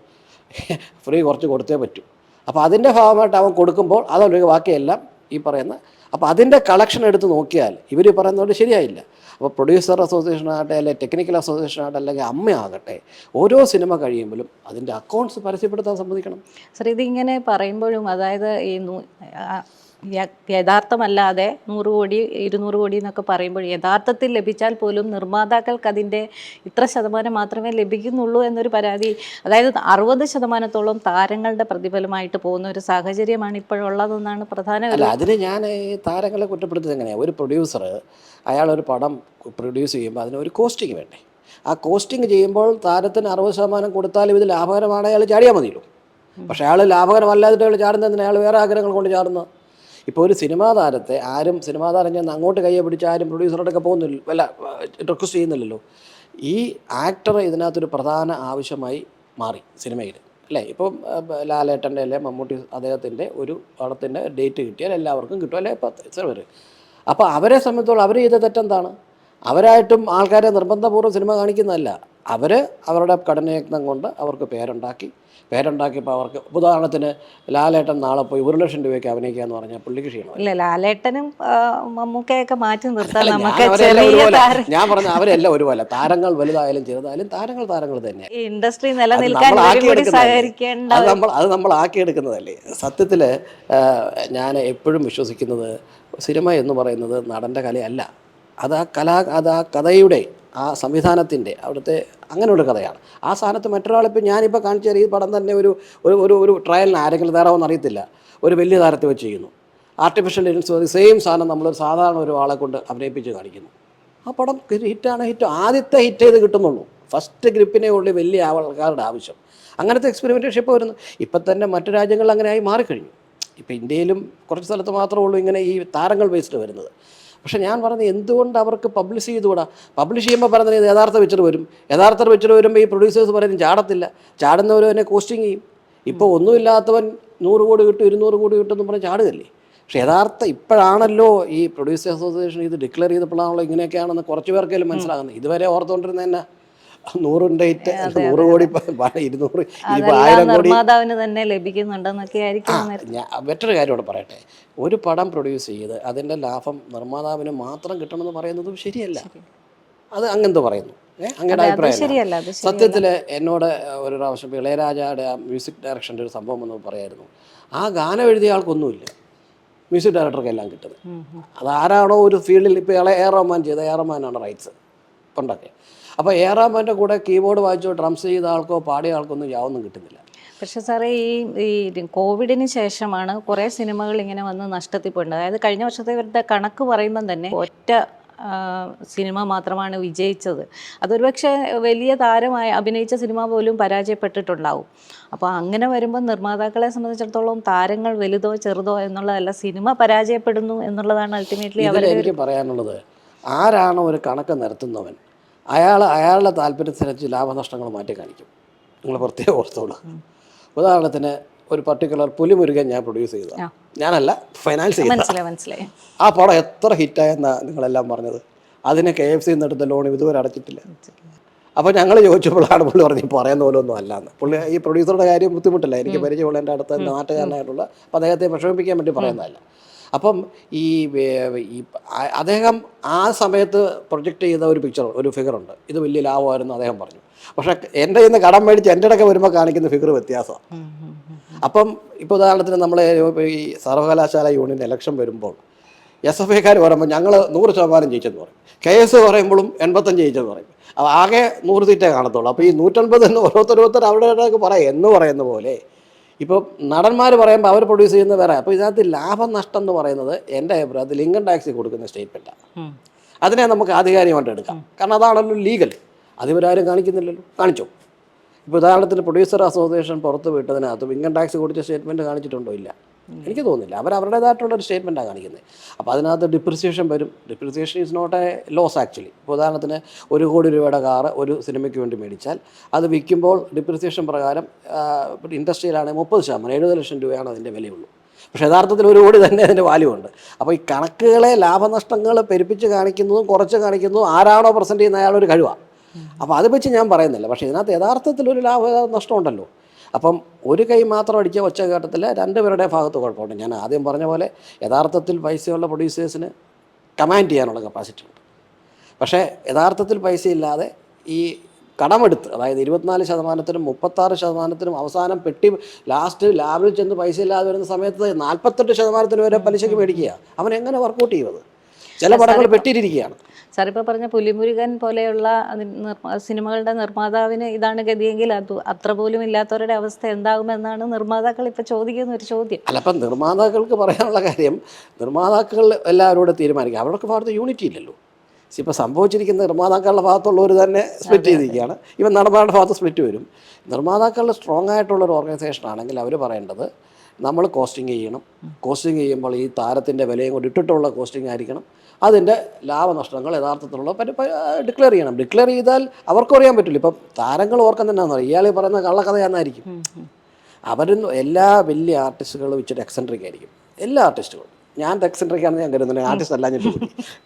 ഫ്രീ കുറച്ച് കൊടുത്തേ പറ്റൂ. അപ്പോൾ അതിന്റെ ഭാഗമായിട്ട് അവൻ കൊടുക്കുമ്പോൾ അതൊരു ബാക്കിയെല്ലാം ഈ പറയുന്ന അപ്പോൾ അതിന്റെ കളക്ഷൻ എടുത്ത് നോക്കിയാൽ ഇവർ പറയുന്നതുകൊണ്ട് ശരിയായില്ല. അപ്പോൾ പ്രൊഡ്യൂസർ അസോസിയേഷൻ ആകട്ടെ അല്ലെങ്കിൽ ടെക്നിക്കൽ അസോസിയേഷൻ ആകട്ടെ അല്ലെങ്കിൽ അമ്മയാകട്ടെ ഓരോ സിനിമ കഴിയുമ്പോഴും അതിന്റെ അക്കൗണ്ട്സ് പരസ്യപ്പെടുത്താൻ സമ്മതിക്കണം. സർ ഇതിങ്ങനെ പറയുമ്പോഴും അതായത് ഈ യഥാർത്ഥമല്ലാതെ നൂറ് കോടി ഇരുന്നൂറ് കോടി എന്നൊക്കെ പറയുമ്പോൾ യഥാർത്ഥത്തിൽ ലഭിച്ചാൽ പോലും നിർമ്മാതാക്കൾക്ക് അതിന്റെ ഇത്ര ശതമാനം മാത്രമേ ലഭിക്കുന്നുള്ളൂ എന്നൊരു പരാതി. അതായത് അറുപത് ശതമാനത്തോളം താരങ്ങളുടെ പ്രതിഫലമായിട്ട് പോകുന്ന ഒരു സാഹചര്യമാണ് ഇപ്പോഴുള്ളതെന്നാണ് പ്രധാന അതിന് ഞാൻ ഈ താരങ്ങളെ കുറ്റപ്പെടുത്തുന്നത് എങ്ങനെയാണ് ഒരു പ്രൊഡ്യൂസർ അയാൾ ഒരു പടം പ്രൊഡ്യൂസ് ചെയ്യുമ്പോൾ അതിന് ഒരു കോസ്റ്റിംഗ് വേണ്ടേ? ആ കോസ്റ്റിംഗ് ചെയ്യുമ്പോൾ താരത്തിന് അറുപത് ശതമാനം കൊടുത്താലും ഇത് ലാഭകരമാണ് അയാൾ ചാടിയാൽ മതിയല്ലോ. പക്ഷേ അയാൾ ലാഭകരമല്ലാതിട്ട് അയാൾ ചാടുന്നതിന് അയാൾ വേറെ ആഗ്രഹങ്ങൾ കൊണ്ട് ചാടുന്നത്. ഇപ്പോൾ ഒരു സിനിമാ താരത്തെ ആരും സിനിമാ താരം ചെന്ന് അങ്ങോട്ട് കയ്യെ പിടിച്ച് ആരും പ്രൊഡ്യൂസറോടൊക്കെ പോകുന്നില്ല വല്ല റിക്വസ്റ്റ് ചെയ്യുന്നില്ലല്ലോ. ഈ ആക്ടർ ഇതിനകത്തൊരു പ്രധാന ആവശ്യമായി മാറി സിനിമയിൽ. അല്ലേ? ഇപ്പം ലാലേട്ടന്റെ അല്ലെ മമ്മൂട്ടി അദ്ദേഹത്തിന്റെ ഒരു പടത്തിന്റെ ഡേറ്റ് കിട്ടിയാൽ എല്ലാവർക്കും കിട്ടും. അല്ലെ? പത്ത് പേര്. അപ്പോൾ അവരെ സംബന്ധിച്ചോളം അവർ ചെയ്ത തെറ്റെന്താണ്? അവരായിട്ടും ആൾക്കാരെ നിർബന്ധപൂർവം സിനിമ കാണിക്കുന്നതല്ല. അവർ അവരുടെ കഠിനയത്നം കൊണ്ട് അവർക്ക് പേരുണ്ടാക്കി പേരുണ്ടാക്കിയപ്പോൾ അവർക്ക് ഉദാഹരണത്തിന് ലാലേട്ടൻ നാളെ പോയി ഒരു ലക്ഷം രൂപയ്ക്ക് അഭിനയിക്കുക എന്ന് പറഞ്ഞാൽ പുള്ളിക്ക് ക്ഷീണം ഇല്ല ലാലേട്ടനും മമ്മൂക്കയൊക്കെ മാറ്റി നിർത്താൻ ഞാൻ നമുക്ക് പറഞ്ഞ അവരെല്ലാം ഒരുപോലെ താരങ്ങൾ വലുതായാലും ചെറുതായാലും താരങ്ങൾ താരങ്ങൾ തന്നെ ഇൻഡസ്ട്രി നിലനിൽക്കാൻ അത് നമ്മൾ അത് നമ്മൾ ആക്കിയെടുക്കുന്നതല്ലേ സത്യത്തിൽ ഞാൻ എപ്പോഴും വിശ്വസിക്കുന്നത് സിനിമ എന്ന് പറയുന്നത് നടന്റെ കലയല്ല. അത് ആ കലാ അത് ആ കഥയുടെ ആ സംവിധാനത്തിന്റെ അവിടുത്തെ അങ്ങനെ ഒരു കഥയാണ്. ആ സ്ഥാനത്ത് മറ്റൊരാളിപ്പോൾ ഞാനിപ്പോൾ കാണിച്ച ഈ പടം തന്നെ ഒരു ഒരു ഒരു ട്രയലിന് ആരെങ്കിലും തയ്യാറാവുമെന്ന് അറിയത്തില്ല. ഒരു വലിയ താരത്തെ വെച്ച് ചെയ്യുന്നു. ആർട്ടിഫിഷ്യൽ ഇന്റലിജൻസ് സെയിം സാധനം നമ്മൾ സാധാരണ ഒരു ആളെ കൊണ്ട് അഭിനയിപ്പിച്ച് കാണിക്കുന്നു. ആ പടം ഹിറ്റാണ് ഹിറ്റ് ആദ്യത്തെ ഹിറ്റ് ചെയ്ത് കിട്ടുന്നുള്ളൂ. ഫസ്റ്റ് ഗ്രിപ്പിനെ ഉള്ളിൽ വലിയ ആൾക്കാരുടെ ആവശ്യം. അങ്ങനത്തെ എക്സ്പെരിമെന്റേഷൻ ഇപ്പോൾ വരുന്നു. ഇപ്പം തന്നെ മറ്റു രാജ്യങ്ങളിൽ അങ്ങനെയായി മാറിക്കഴിഞ്ഞു. ഇപ്പോൾ ഇന്ത്യയിലും കുറച്ച് സ്ഥലത്ത് മാത്രമേ ഉള്ളൂ ഇങ്ങനെ ഈ താരങ്ങൾ ബേസ്ഡ് വരുന്നത്. പക്ഷേ ഞാൻ പറഞ്ഞത് എന്തുകൊണ്ട് അവർക്ക് പബ്ലിഷ് ചെയ്തുകൂടാ? പബ്ലിഷ് ചെയ്യുമ്പോൾ ഇത് യഥാർത്ഥ പിക്ചർ വരും. യഥാർത്ഥ പിക്ചർ വരുമ്പോൾ ഈ പ്രൊഡ്യൂസേഴ്സ് പറയുന്നത് ചാടത്തില്ല. ചാടുന്നവർ തന്നെ കോസ്റ്റിംഗ് ചെയ്യും. ഇപ്പോൾ ഒന്നുമില്ലാത്തവൻ നൂറ് കോടി കിട്ടും ഇരുന്നൂറ് കോടി കിട്ടും എന്ന് പറഞ്ഞ് ചാടുകയല്ലേ? പക്ഷേ യഥാർത്ഥ ഇപ്പോഴാണല്ലോ ഈ പ്രൊഡ്യൂസേഴ്സ് അസോസിയേഷൻ ഇത് ഡിക്ലെയർ ചെയ്തപ്പോഴാണല്ലോ ഇങ്ങനെയൊക്കെയാണെന്ന് കുറച്ച് പേർക്കെങ്കിലും മനസ്സിലാകുന്നത്. ഇതുവരെ ഓർത്തുകൊണ്ടിരുന്ന തന്നെ നൂറിന്റെ ഹിറ്റ് നൂറ് കോടി ഇരുന്നൂറ് ഇനിയിപ്പോൾ ആയിരം കോടി നിർമ്മാതാവിന് തന്നെ ലഭിക്കുന്നുണ്ടെന്നൊക്കെ ആയിരിക്കും. ഞാൻ മറ്റൊരു കാര്യം ഇവിടെ പറയട്ടെ. ഒരു പടം പ്രൊഡ്യൂസ് ചെയ്ത് അതിന്റെ ലാഭം നിർമ്മാതാവിന് മാത്രം കിട്ടണമെന്ന് പറയുന്നതും ശരിയല്ല. അത് അങ്ങനത്തെ പറയുന്നു. അങ്ങനെ അഭിപ്രായം സത്യത്തിൽ എന്നോട് ഒരു പ്രാവശ്യം ഇളയരാജയുടെ ആ മ്യൂസിക് ഡയറക്ഷന്റെ ഒരു സംഭവം എന്ന് പറയായിരുന്നു ആ ഗാനം എഴുതിയ ആൾക്കൊന്നുമില്ല മ്യൂസിക് ഡയറക്ടർക്ക് എല്ലാം കിട്ടുന്നത് അതാരാണോ ഒരു ഫീൽഡിൽ ഇപ്പോൾ ഇളയ എ റഹ്മാൻ ചെയ്ത എ റഹ്മാനാണ് റൈറ്റ്സ് പണ്ടൊക്കെ. അപ്പോൾ ഏറാമന്റെ കൂടെ കീബോർഡ് വായിച്ചോ ഡ്രംസ് ചെയ്ത ആൾക്കോ പാടിയ ആൾക്കോ ഒന്നും യാതൊന്നും കിട്ടുന്നില്ല. പക്ഷേ സാറേ ഈ ഈ കോവിഡിന് ശേഷമാണ് കുറേ സിനിമകൾ ഇങ്ങനെ വന്ന് നഷ്ടത്തിൽ പോയിട്ടുണ്ട് അതായത് കഴിഞ്ഞ വർഷത്തെ ഇവരുടെ കണക്ക് പറയുമ്പം തന്നെ ഒറ്റ സിനിമ മാത്രമാണ് വിജയിച്ചത്. അതൊരുപക്ഷെ വലിയ താരമായി അഭിനയിച്ച സിനിമ പോലും പരാജയപ്പെട്ടിട്ടുണ്ടാവും. അപ്പോൾ അങ്ങനെ വരുമ്പോൾ നിർമ്മാതാക്കളെ സംബന്ധിച്ചിടത്തോളം താരങ്ങൾ വലുതോ ചെറുതോ എന്നുള്ളതല്ല സിനിമ പരാജയപ്പെടുന്നു എന്നുള്ളതാണ് അൾട്ടിമേറ്റ്ലി അവർ എനിക്ക് പറയാനുള്ളത് ആരാണോ ഒരു കണക്ക് നിരത്തുന്നവൻ അയാൾ അയാളുടെ താല്പര്യത്തിനനുസരിച്ച് ലാഭനഷ്ടങ്ങൾ മാറ്റി കാണിക്കും. നിങ്ങൾ പ്രത്യേകം ഓർത്തോളൂ. ഉദാഹരണത്തിന് ഒരു പർട്ടിക്കുലർ പുലിമുരുകൻ ഞാൻ പ്രൊഡ്യൂസ് ചെയ്ത ഞാനല്ല ഫൈനാൻസ് ചെയ്ത മനസ്സിലായി മനസ്സിലായി. ആ പടം എത്ര ഹിറ്റായെന്നാ നിങ്ങളെല്ലാം പറഞ്ഞത്. അതിന് കെ എഫ് സിന്ന് എടുത്ത ലോൺ ഇതുവരെ അടച്ചിട്ടില്ല. അപ്പോൾ ഞങ്ങൾ ചോദിച്ചപ്പോഴാണ് പുള്ളി പറഞ്ഞ് പറയുന്ന പോലെ ഒന്നും അല്ലാന്ന്. പുള്ളി ഈ പ്രൊഡ്യൂസറുടെ കാര്യം ബുദ്ധിമുട്ടില്ല. എനിക്ക് പരിചയമുള്ള എന്റെ അടുത്ത നാട്ടുകാരനായിട്ടുള്ള അപ്പോൾ അദ്ദേഹത്തെ വിഷമിപ്പിക്കാൻ വേണ്ടി പറയുന്നതല്ല. അപ്പം ഈ അദ്ദേഹം ആ സമയത്ത് പ്രൊജക്റ്റ് ചെയ്ത ഒരു പിക്ചർ ഒരു ഫിഗറുണ്ട് ഇത് വലിയ ലാഭമായിരുന്നു അദ്ദേഹം പറഞ്ഞു. പക്ഷേ എന്റെ ഇന്ന് കടം മേടിച്ച് എന്റെ ഇടയ്ക്ക് വരുമ്പോൾ കാണിക്കുന്ന ഫിഗർ വ്യത്യാസമാണ്. അപ്പം ഇപ്പോൾ ഉദാഹരണത്തിന് നമ്മൾ ഈ സർവകലാശാല യൂണിയൻ ഇലക്ഷൻ വരുമ്പോൾ എസ് എഫ് ഐക്കാർ പറയുമ്പോൾ ഞങ്ങൾ നൂറ് ശതമാനം ജയിച്ചെന്ന് പറയും. കെ എസ് പറയുമ്പോഴും എൺപത്തഞ്ച് ജയിച്ചെന്ന് പറയും. ആകെ നൂറ് സീറ്റേ കാണത്തുള്ളൂ. അപ്പോൾ ഈ നൂറ്റൻപത് എന്ന് ഓരോരുത്തരോരുത്തർ അവിടെ പറയും എന്ന് പറയുന്ന പോലെ ഇപ്പോൾ നടന്മാർ പറയുമ്പോൾ അവർ പ്രൊഡ്യൂസ് ചെയ്യുന്നത് വേറെ. അപ്പോൾ ഇതിനകത്ത് ലാഭം നഷ്ടം എന്ന് പറയുന്നത് എന്റെ അഭിപ്രായത്തിൽ ഇൻകം ടാക്സ് കൊടുക്കുന്ന സ്റ്റേറ്റ്മെന്റാണ് അതിനെ നമുക്ക് ആധികാരികമായിട്ട് എടുക്കാം. കാരണം അതാണല്ലോ ലീഗൽ അതിവരാരും കാണിക്കുന്നില്ലല്ലോ. കാണിച്ചോ? ഇപ്പോൾ ഉദാഹരണത്തിന് പ്രൊഡ്യൂസർ അസോസിയേഷൻ പുറത്ത് വിട്ടതിനകത്ത് ഇൻകം ടാക്സ് കൊടുത്ത സ്റ്റേറ്റ്മെന്റ് കാണിച്ചിട്ടുണ്ടോ ഇല്ല? എനിക്ക് തോന്നുന്നില്ല. അവർ അവരുടേതായിട്ടുള്ള ഒരു സ്റ്റേറ്റ്മെന്റാണ് കാണിക്കുന്നത്. അപ്പോൾ അതിനകത്ത് ഡിപ്രിസിയേഷൻ വരും. Depreciation is not a loss actually ഇപ്പോൾ ഉദാഹരണത്തിന് ഒരു കോടി രൂപയുടെ കാറ് ഒരു സിനിമയ്ക്ക് വേണ്ടി മേടിച്ചാൽ അത് വിൽക്കുമ്പോൾ ഡിപ്രിസിയേഷൻ പ്രകാരം ഇൻഡസ്ട്രിയിലാണെങ്കിൽ മുപ്പത് ശതമാനം എഴുപത് ലക്ഷം രൂപയാണ് അതിന്റെ വിലയുള്ളൂ. പക്ഷേ യഥാർത്ഥത്തിൽ ഒരു കോടി തന്നെ അതിന്റെ വാല്യൂ ഉണ്ട്. അപ്പോൾ ഈ കണക്കുകളെ ലാഭനഷ്ടങ്ങൾ പെരുപ്പിച്ച് കാണിക്കുന്നതും കുറച്ച് കാണിക്കുന്നതും ആരാണോ പ്രസന്റ് ചെയ്യുന്ന അയാളൊരു കഴിവാണ് അപ്പോൾ അത് വെച്ച് ഞാൻ പറയുന്നില്ല. പക്ഷേ ഇതിനകത്ത് യഥാർത്ഥത്തിൽ ഒരു ലാഭ നഷ്ടമുണ്ടല്ലോ അപ്പം ഒരു കൈ മാത്രം അടിച്ച ഒച്ചഘട്ടത്തിൽ രണ്ടുപേരുടെ ഭാഗത്ത് കുഴപ്പമുണ്ട്. ഞാൻ ആദ്യം പറഞ്ഞ പോലെ യഥാർത്ഥത്തിൽ പൈസയുള്ള പ്രൊഡ്യൂസേഴ്സിന് കമാൻഡ് ചെയ്യാനുള്ള കപ്പാസിറ്റി ഉണ്ട്. പക്ഷേ യഥാർത്ഥത്തിൽ പൈസ ഇല്ലാതെ ഈ കടമെടുത്ത് അതായത് ഇരുപത്തിനാല് ശതമാനത്തിനും മുപ്പത്താറ് ശതമാനത്തിനും അവസാനം പെട്ടി ലാസ്റ്റ് ലാബിൽ ചെന്ന് പൈസ ഇല്ലാതെ വരുന്ന സമയത്ത് നാൽപ്പത്തെട്ട് ശതമാനത്തിന് വരെ പലിശയ്ക്ക് മേടിക്കുക. അവൻ എങ്ങനെ വർക്കൗട്ട് ചെയ്യുന്നത് ചില പടങ്ങൾ പെട്ടിരിക്കുകയാണ്. സാർ ഇപ്പോൾ പറഞ്ഞ പുലിമുരുകൻ പോലെയുള്ള സിനിമകളുടെ നിർമ്മാതാവിന് ഇതാണ് ഗതിയെങ്കിൽ അത് അത്ര പോലും ഇല്ലാത്തവരുടെ അവസ്ഥ എന്താകുമെന്നാണ് നിർമ്മാതാക്കൾ ഇപ്പോൾ ചോദിക്കുന്ന ഒരു ചോദ്യം. അല്ല അപ്പം നിർമ്മാതാക്കൾക്ക് പറയാനുള്ള കാര്യം നിർമ്മാതാക്കൾ എല്ലാവരോടും തീരുമാനിക്കുക അവർക്ക് ഭാഗത്ത് യൂണിറ്റി ഇല്ലല്ലോ. ഇപ്പോൾ സംഭവിച്ചിരിക്കുന്ന നിർമ്മാതാക്കളുടെ ഭാഗത്തുള്ളവർ തന്നെ സ്പ്ലിറ്റ് ചെയ്തിരിക്കുകയാണ്. ഇവൻ നടന്മാരുടെ ഭാഗത്ത് സ്പ്ലിറ്റ് വരും. നിർമ്മാതാക്കളുടെ സ്ട്രോങ് ആയിട്ടുള്ള ഒരു ഓർഗനൈസേഷൻ ആണെങ്കിൽ അവർ പറയേണ്ടത് നമ്മൾ കോസ്റ്റിംഗ് ചെയ്യണം. കോസ്റ്റിംഗ് ചെയ്യുമ്പോൾ ഈ താരത്തിന്റെ വിലയും കൊണ്ട് ഇട്ടിട്ടുള്ള കോസ്റ്റിംഗ് ആയിരിക്കണം. അതിന്റെ ലാഭനഷ്ടങ്ങൾ യഥാർത്ഥത്തിലുള്ള ഡിക്ലെയർ ചെയ്യണം. ഡിക്ലെയർ ചെയ്താൽ അവർക്കും അറിയാൻ പറ്റില്ല. ഇപ്പം താരങ്ങൾ ഓർക്കാൻ തന്നെ പറയും. ഇയാൾ പറയുന്ന കള്ളക്കഥയാണെന്നായിരിക്കും. ഉം. അവരും എല്ലാ വലിയ ആർട്ടിസ്റ്റുകളും ഇച്ചിരി എക്സെൻട്രിക് ആയിരിക്കും. എല്ലാ ആർട്ടിസ്റ്റുകളും ഞാൻ എക്സെൻട്രിക് ആണെന്ന് ഞാൻ കരുതുന്നത് ആർട്ടിസ്റ്റ് അല്ല ഞാൻ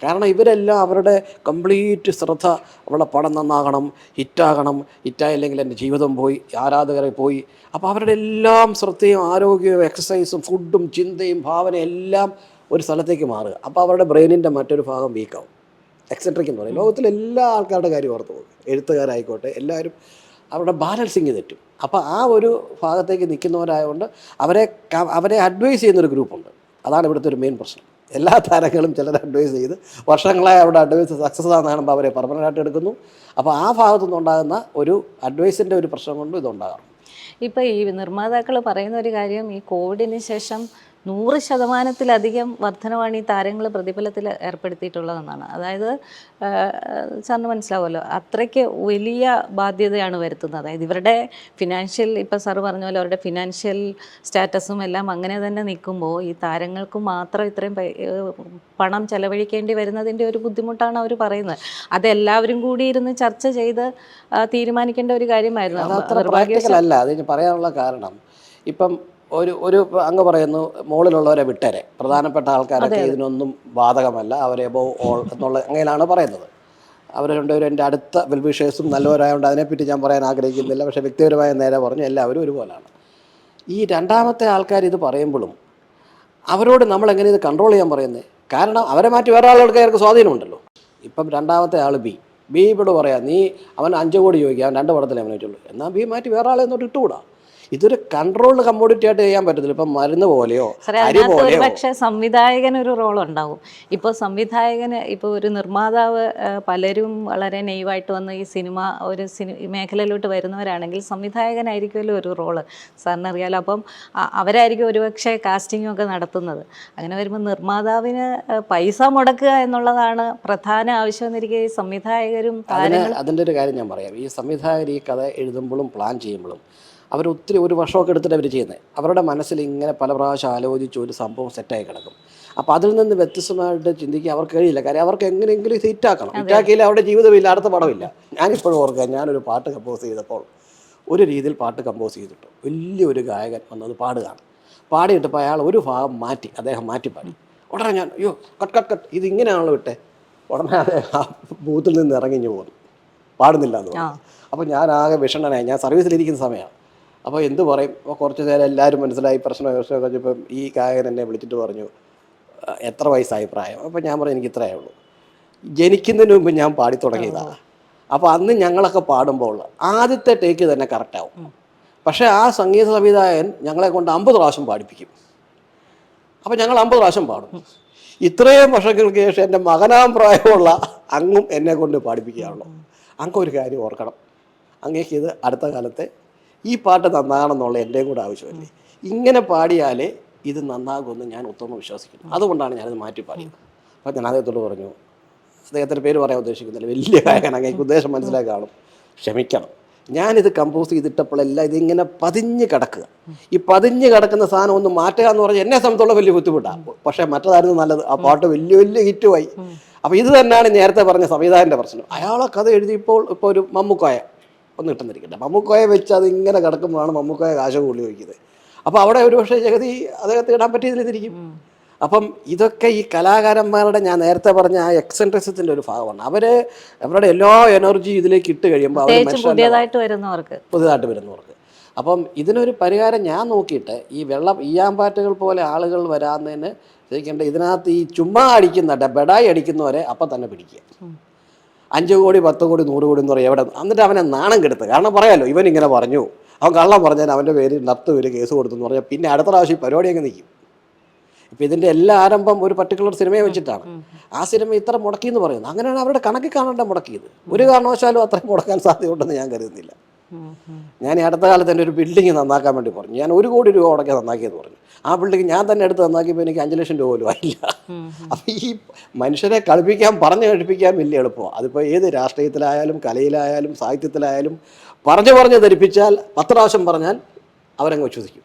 കാരണം ഇവരെല്ലാം അവരുടെ കംപ്ലീറ്റ് ശ്രദ്ധ അവരുടെ പടം നന്നാകണം ഹിറ്റാകണം ഹിറ്റായില്ലെങ്കിൽ എന്റെ ജീവിതം പോയി ആരാധകരെ പോയി. അപ്പോൾ അവരുടെ എല്ലാം ശ്രദ്ധയും ആരോഗ്യവും എക്സസൈസും ഫുഡും ചിന്തയും ഭാവനയും എല്ലാം ഒരു സ്ഥലത്തേക്ക് മാറുക. അപ്പോൾ അവരുടെ ബ്രെയിനിന്റെ മറ്റൊരു ഭാഗം വീക്കാവും. എക്സെൻട്രിക് എന്ന് പറയും. ലോകത്തിലെ എല്ലാ ആൾക്കാരുടെ കാര്യം ഓർത്ത് പോകും എഴുത്തുകാരായിക്കോട്ടെ എല്ലാവരും അവരുടെ ബാലൻസിങ് തെറ്റും. അപ്പോൾ ആ ഒരു ഭാഗത്തേക്ക് നിൽക്കുന്നവരായതുകൊണ്ട് അവരെ അവരെ അഡ്വൈസ് ചെയ്യുന്നൊരു ഗ്രൂപ്പുണ്ട്. അതാണ് ഇവിടുത്തെ ഒരു മെയിൻ പ്രശ്നം. എല്ലാ താരങ്ങളും ചിലർ അഡ്വൈസ് ചെയ്ത് വർഷങ്ങളായി അവരുടെ അഡ്വൈസ് സക്സസ് ആണെന്ന് കാണുമ്പോൾ അവരെ പെർമനന്റായിട്ട് എടുക്കുന്നു. അപ്പോൾ ആ ഭാഗത്തു നിന്നുണ്ടാകുന്ന ഒരു അഡ്വൈസിന്റെ ഒരു പ്രശ്നം കൊണ്ടും ഇതുണ്ടാകാറുണ്ട്. ഇപ്പോൾ ഈ നിർമ്മാതാക്കൾ പറയുന്ന ഒരു കാര്യം ഈ കോവിഡിന് ശേഷം നൂറ് ശതമാനത്തിലധികം വർധനമാണ് ഈ താരങ്ങൾ പ്രതിഫലത്തിൽ ഏർപ്പെടുത്തിയിട്ടുള്ളതെന്നാണ്. അതായത് സാറിന് മനസ്സിലാവുമല്ലോ അത്രയ്ക്ക് വലിയ ബാധ്യതയാണ് വരുത്തുന്നത്. അതായത് ഇവരുടെ ഫിനാൻഷ്യൽ ഇപ്പോൾ സാറ് പറഞ്ഞ പോലെ അവരുടെ ഫിനാൻഷ്യൽ സ്റ്റാറ്റസും എല്ലാം അങ്ങനെ തന്നെ നിൽക്കുമ്പോൾ ഈ താരങ്ങൾക്ക് മാത്രം ഇത്രയും പണം ചെലവഴിക്കേണ്ടി വരുന്നതിന്റെ ഒരു ബുദ്ധിമുട്ടാണ് അവർ പറയുന്നത്. അതെല്ലാവരും കൂടി ഇരുന്ന് ചർച്ച ചെയ്ത് തീരുമാനിക്കേണ്ട ഒരു കാര്യമായിരുന്നു. നിർഭാഗ്യവശാൽ അല്ല. പറയാനുള്ള കാരണം ഇപ്പം ഒരു ഒരു അങ്ങ് പറയുന്നു മുകളിലുള്ളവരെ വിട്ടരെ. പ്രധാനപ്പെട്ട ആൾക്കാരൊക്കെ ഇതിനൊന്നും ബാധകമല്ല. അവരെ എബോ ഓൾ എന്നുള്ള അങ്ങനെയാണ് പറയുന്നത്. അവർ രണ്ടുപേരും എന്റെ അടുത്ത വെൽവിഷേഴ്സും നല്ലവരായതുകൊണ്ട് അതിനെപ്പറ്റി ഞാൻ പറയാൻ ആഗ്രഹിക്കുന്നില്ല. പക്ഷെ വ്യക്തിപരമായ നേരെ പറഞ്ഞു എല്ലാവരും ഒരുപോലാണ്. ഈ രണ്ടാമത്തെ ആൾക്കാർ ഇത് പറയുമ്പോഴും അവരോട് നമ്മൾ എങ്ങനെ ഇത് കൺട്രോൾ ചെയ്യാൻ പറയുന്നത് കാരണം അവരെ മാറ്റി വേറെ ആളുകൾക്ക് സ്വാധീനമുണ്ടല്ലോ. ഇപ്പം രണ്ടാമത്തെ ആൾ ബി. ബി ഇവിടെ പറയാം നീ അവൻ അഞ്ച് കോടി ചോദിക്കാം അവൻ രണ്ട് പടത്തിലേ അഭിനയിച്ചുള്ളൂ. എന്നാൽ ബി മാറ്റി വേറെ ആളെ എന്നിട്ട് ഇട്ടുകൂടാ. ഇതൊരു കൺട്രോൾഡ് കമ്മോഡിറ്റി ആയിട്ട് ചെയ്യാൻ പറ്റത്തില്ല. ഇപ്പം മരുന്ന് പോലെയോ പക്ഷെ അരി പോലെയോ. പക്ഷേ സംവിധായകന് ഒരു റോൾ ഉണ്ടാവും. ഇപ്പോൾ സംവിധായകന് ഇപ്പോൾ ഒരു നിർമ്മാതാവ് പലരും വളരെ നെയ്വായിട്ട് വന്ന് ഈ സിനിമ ഒരു സിനി മേഖലയിലോട്ട് വരുന്നവരാണെങ്കിൽ സംവിധായകനായിരിക്കുമല്ലോ ഒരു റോൾ സാറിന് അറിയാലോ അപ്പം അവരായിരിക്കും ഒരുപക്ഷെ കാസ്റ്റിംഗ് ഒക്കെ നടത്തുന്നത്. അങ്ങനെ വരുമ്പോൾ നിർമ്മാതാവിന് പൈസ മുടക്കുക എന്നുള്ളതാണ് പ്രധാന ആവശ്യം എന്നിരിക്കെ ഈ സംവിധായകരും അതിന്റെ ഒരു കാര്യം ഞാൻ പറയാം. ഈ സംവിധായകർ ഈ കഥ എഴുതുമ്പോഴും പ്ലാൻ ചെയ്യുമ്പോഴും അവർ ഒത്തിരി ഒരു വർഷമൊക്കെ എടുത്തിട്ട് അവർ ചെയ്യുന്നത് അവരുടെ മനസ്സിൽ ഇങ്ങനെ പല പ്രാവശ്യം ആലോചിച്ച് ഒരു സംഭവം സെറ്റായി കിടക്കും. അപ്പോൾ അതിൽ നിന്ന് വ്യത്യസ്തമായിട്ട് ചിന്തിക്കാൻ അവർക്ക് കഴിയില്ല. കാര്യം അവർക്ക് എങ്ങനെയെങ്കിലും ഹിറ്റാക്കണം ഹിറ്റാക്കിയില്ല അവരുടെ ജീവിതമില്ല അടുത്ത പടമില്ല. ഞാനിപ്പോഴും ഓർക്കുക ഞാനൊരു പാട്ട് കമ്പോസ് ചെയ്തപ്പോൾ ഒരു രീതിയിൽ പാട്ട് കമ്പോസ് ചെയ്തിട്ടു. വലിയൊരു ഗായകൻ വന്നത് പാടുകയാണ്. പാടിയിട്ടപ്പോൾ അയാൾ ഒരു ഭാഗം മാറ്റി അദ്ദേഹം മാറ്റി പാടി ഉടനെ ഞാൻ അയ്യോ കട്ട് കട്ട് കട്ട് ഇതിങ്ങനെയാണല്ലോ വിട്ടെ. ഉടനെ അദ്ദേഹം ആ ബൂത്തിൽ നിന്ന് ഇറങ്ങിഞ്ഞു പോകുന്നു പാടുന്നില്ല എന്ന് പറഞ്ഞു. അപ്പോൾ ഞാൻ ആകെ വിഷണ്ണനായി. ഞാൻ സർവീസിലിരിക്കുന്ന സമയമാണ്. അപ്പോൾ എന്ത് പറയും? അപ്പോൾ കുറച്ച് നേരം എല്ലാവരും മനസ്സിലായി പ്രശ്നം പ്രശ്നം കഴിഞ്ഞപ്പം ഈ ഗായകൻ എന്നെ വിളിച്ചിട്ട് പറഞ്ഞു എത്ര വയസ്സായി പ്രായം? അപ്പോൾ ഞാൻ പറഞ്ഞു എനിക്ക് ഇത്രയേ ഉള്ളൂ. ജനിക്കുന്നതിന് മുമ്പ് ഞാൻ പാടി തുടങ്ങിയതാണ് അപ്പോൾ അന്ന് ഞങ്ങളൊക്കെ പാടുമ്പോൾ ആദ്യത്തെ ടേക്ക് തന്നെ കറക്റ്റാവും പക്ഷേ ആ സംഗീത സംവിധായകൻ ഞങ്ങളെ കൊണ്ട് അമ്പത് പ്രാവശ്യം പാടിപ്പിക്കും. അപ്പോൾ ഞങ്ങൾ അമ്പത് പ്രാവശ്യം പാടും. ഇത്രയും വർഷങ്ങൾക്ക് ശേഷം എന്റെ മകനാം പ്രായമുള്ള അങ്ങും എന്നെ കൊണ്ട് പാടിപ്പിക്കുകയാണല്ലോ. അങ്ങ് ഒരു കാര്യം ഓർക്കണം. അങ്ങേക്ക് ഇത് അടുത്ത കാലത്തെ ഈ പാട്ട് നന്നാണെന്നുള്ള എന്റെ കൂടെ ആവശ്യമല്ലേ? ഇങ്ങനെ പാടിയാലേ ഇത് നന്നാകുമെന്ന് ഞാൻ ഉത്തമം വിശ്വസിക്കുന്നു. അതുകൊണ്ടാണ് ഞാനിത് മാറ്റി പാടിയത് അപ്പോൾ ഞാൻ അദ്ദേഹത്തോട് പറഞ്ഞു അദ്ദേഹത്തിന്റെ പേര് പറയാൻ ഉദ്ദേശിക്കുന്നില്ല. വലിയ ഗായകൻ അങ്ങേക്ക് ഉദ്ദേശം മനസ്സിലാക്കി കാണും ക്ഷമിക്കണം. ഞാനിത് കമ്പോസ് ചെയ്തിട്ടപ്പോഴെല്ലാം ഇതിങ്ങനെ പതിഞ്ഞ് കിടക്കുക. ഈ പതിഞ്ഞ് കിടക്കുന്ന സാധനം ഒന്ന് മാറ്റുക എന്ന് പറഞ്ഞാൽ എന്നെ സംബന്ധിച്ചുള്ള വലിയ ബുദ്ധിമുട്ടാണ് പക്ഷേ മറ്റതായിരുന്നു നല്ലത്. ആ പാട്ട് വലിയ വലിയ ഹിറ്റുമായി. അപ്പോൾ ഇത് തന്നെയാണ് നേരത്തെ പറഞ്ഞ സംവിധായകന്റെ പ്രശ്നം. അയാളെ കഥ എഴുതിയപ്പോൾ ഇപ്പോൾ ഒരു മമ്മൂക്കോയ. ഒന്ന് ഇട്ടെന്നിരിക്കട്ടെ മമ്മൂക്കോയെ വെച്ച് അത് ഇങ്ങനെ കിടക്കുമ്പോഴാണ് മമ്മൂക്കോയ കാശ കൂടി വയ്ക്കുന്നത് അപ്പോൾ അവിടെ ഒരു പക്ഷേ ജഗതി അദ്ദേഹത്തെ ഇടാൻ പറ്റിയതിലിരിക്കും അപ്പം ഇതൊക്കെ ഈ കലാകാരന്മാരുടെ ഞാൻ നേരത്തെ പറഞ്ഞ ആ എക്സെൻട്രിസത്തിന്റെ ഒരു ഭാഗമാണ്. അവർ അവരുടെ എല്ലാ എനർജി ഇതിലേക്ക് ഇട്ട് കഴിയുമ്പോൾ അവർ പുതിയതായിട്ട് വരുന്നവർക്ക്. പുതിയതായിട്ട് വരുന്നവർക്ക്. അപ്പം ഇതിനൊരു പരിഹാരം ഞാൻ നോക്കിയിട്ട് ഈ വെള്ളം ഈയാമ്പാറ്റുകൾ പോലെ ആളുകൾ വരാവുന്നതിന് ശരിക്കും ഇതിനകത്ത് ഈ ചുമ്മാ അടിക്കുന്ന ബെഡായി അടിക്കുന്നവരെ അപ്പം തന്നെ പിടിക്കുക. അഞ്ച് കോടി പത്ത് കോടി നൂറ് കോടി എന്ന് പറയും. എവിടെ? എന്നിട്ട് അവനെ നാണം കെടുത്ത്. കാരണം പറയാലോ ഇവൻ ഇങ്ങനെ പറഞ്ഞു. അവൻ കള്ളം പറഞ്ഞാൽ അവന്റെ പേര് നത്ത് ഒരു കേസ് കൊടുത്തു എന്ന് പറഞ്ഞാൽ പിന്നെ അടുത്ത പ്രാവശ്യം പരിപാടി അങ്ങ് നിൽക്കും ഇപ്പം ഇതിന്റെ എല്ലാ ആരംഭം ഒരു പർട്ടിക്കുലർ സിനിമയെ വെച്ചിട്ടാണ്. ആ സിനിമ ഇത്ര മുടക്കി എന്ന് പറയുന്നത് അങ്ങനെയാണ് അവരുടെ കണക്കിൽ കാണേണ്ട മുടക്കിയത്. ഒരു കാരണവശാലും അത്ര മുടക്കാൻ സാധ്യതയുണ്ടെന്ന് ഞാൻ കരുതുന്നില്ല. ഞാൻ ഈ അടുത്ത കാലത്ത് എന്റെ ഒരു ബിൽഡിംഗ് നന്നാക്കാൻ വേണ്ടി പറഞ്ഞു. ഞാൻ ഒരു കോടി രൂപ ഉടക്കെ നന്നാക്കിയെന്ന് പറഞ്ഞു. ആ ബിൽഡിംഗ് ഞാൻ തന്നെ എടുത്ത് നന്നാക്കിയപ്പോൾ എനിക്ക് അഞ്ച് ലക്ഷം രൂപ പോലും ആയില്ല. അപ്പം ഈ മനുഷ്യരെ കളിപ്പിക്കാൻ പറഞ്ഞു കഴിപ്പിക്കാൻ വലിയ എളുപ്പമാണ് അതിപ്പോൾ ഏത് രാഷ്ട്രീയത്തിലായാലും കലയിലായാലും സാഹിത്യത്തിലായാലും പറഞ്ഞു പറഞ്ഞ് ധരിപ്പിച്ചാൽ പത്ത് പ്രാവശ്യം പറഞ്ഞാൽ അവരങ്ങ് വിശ്വസിക്കും.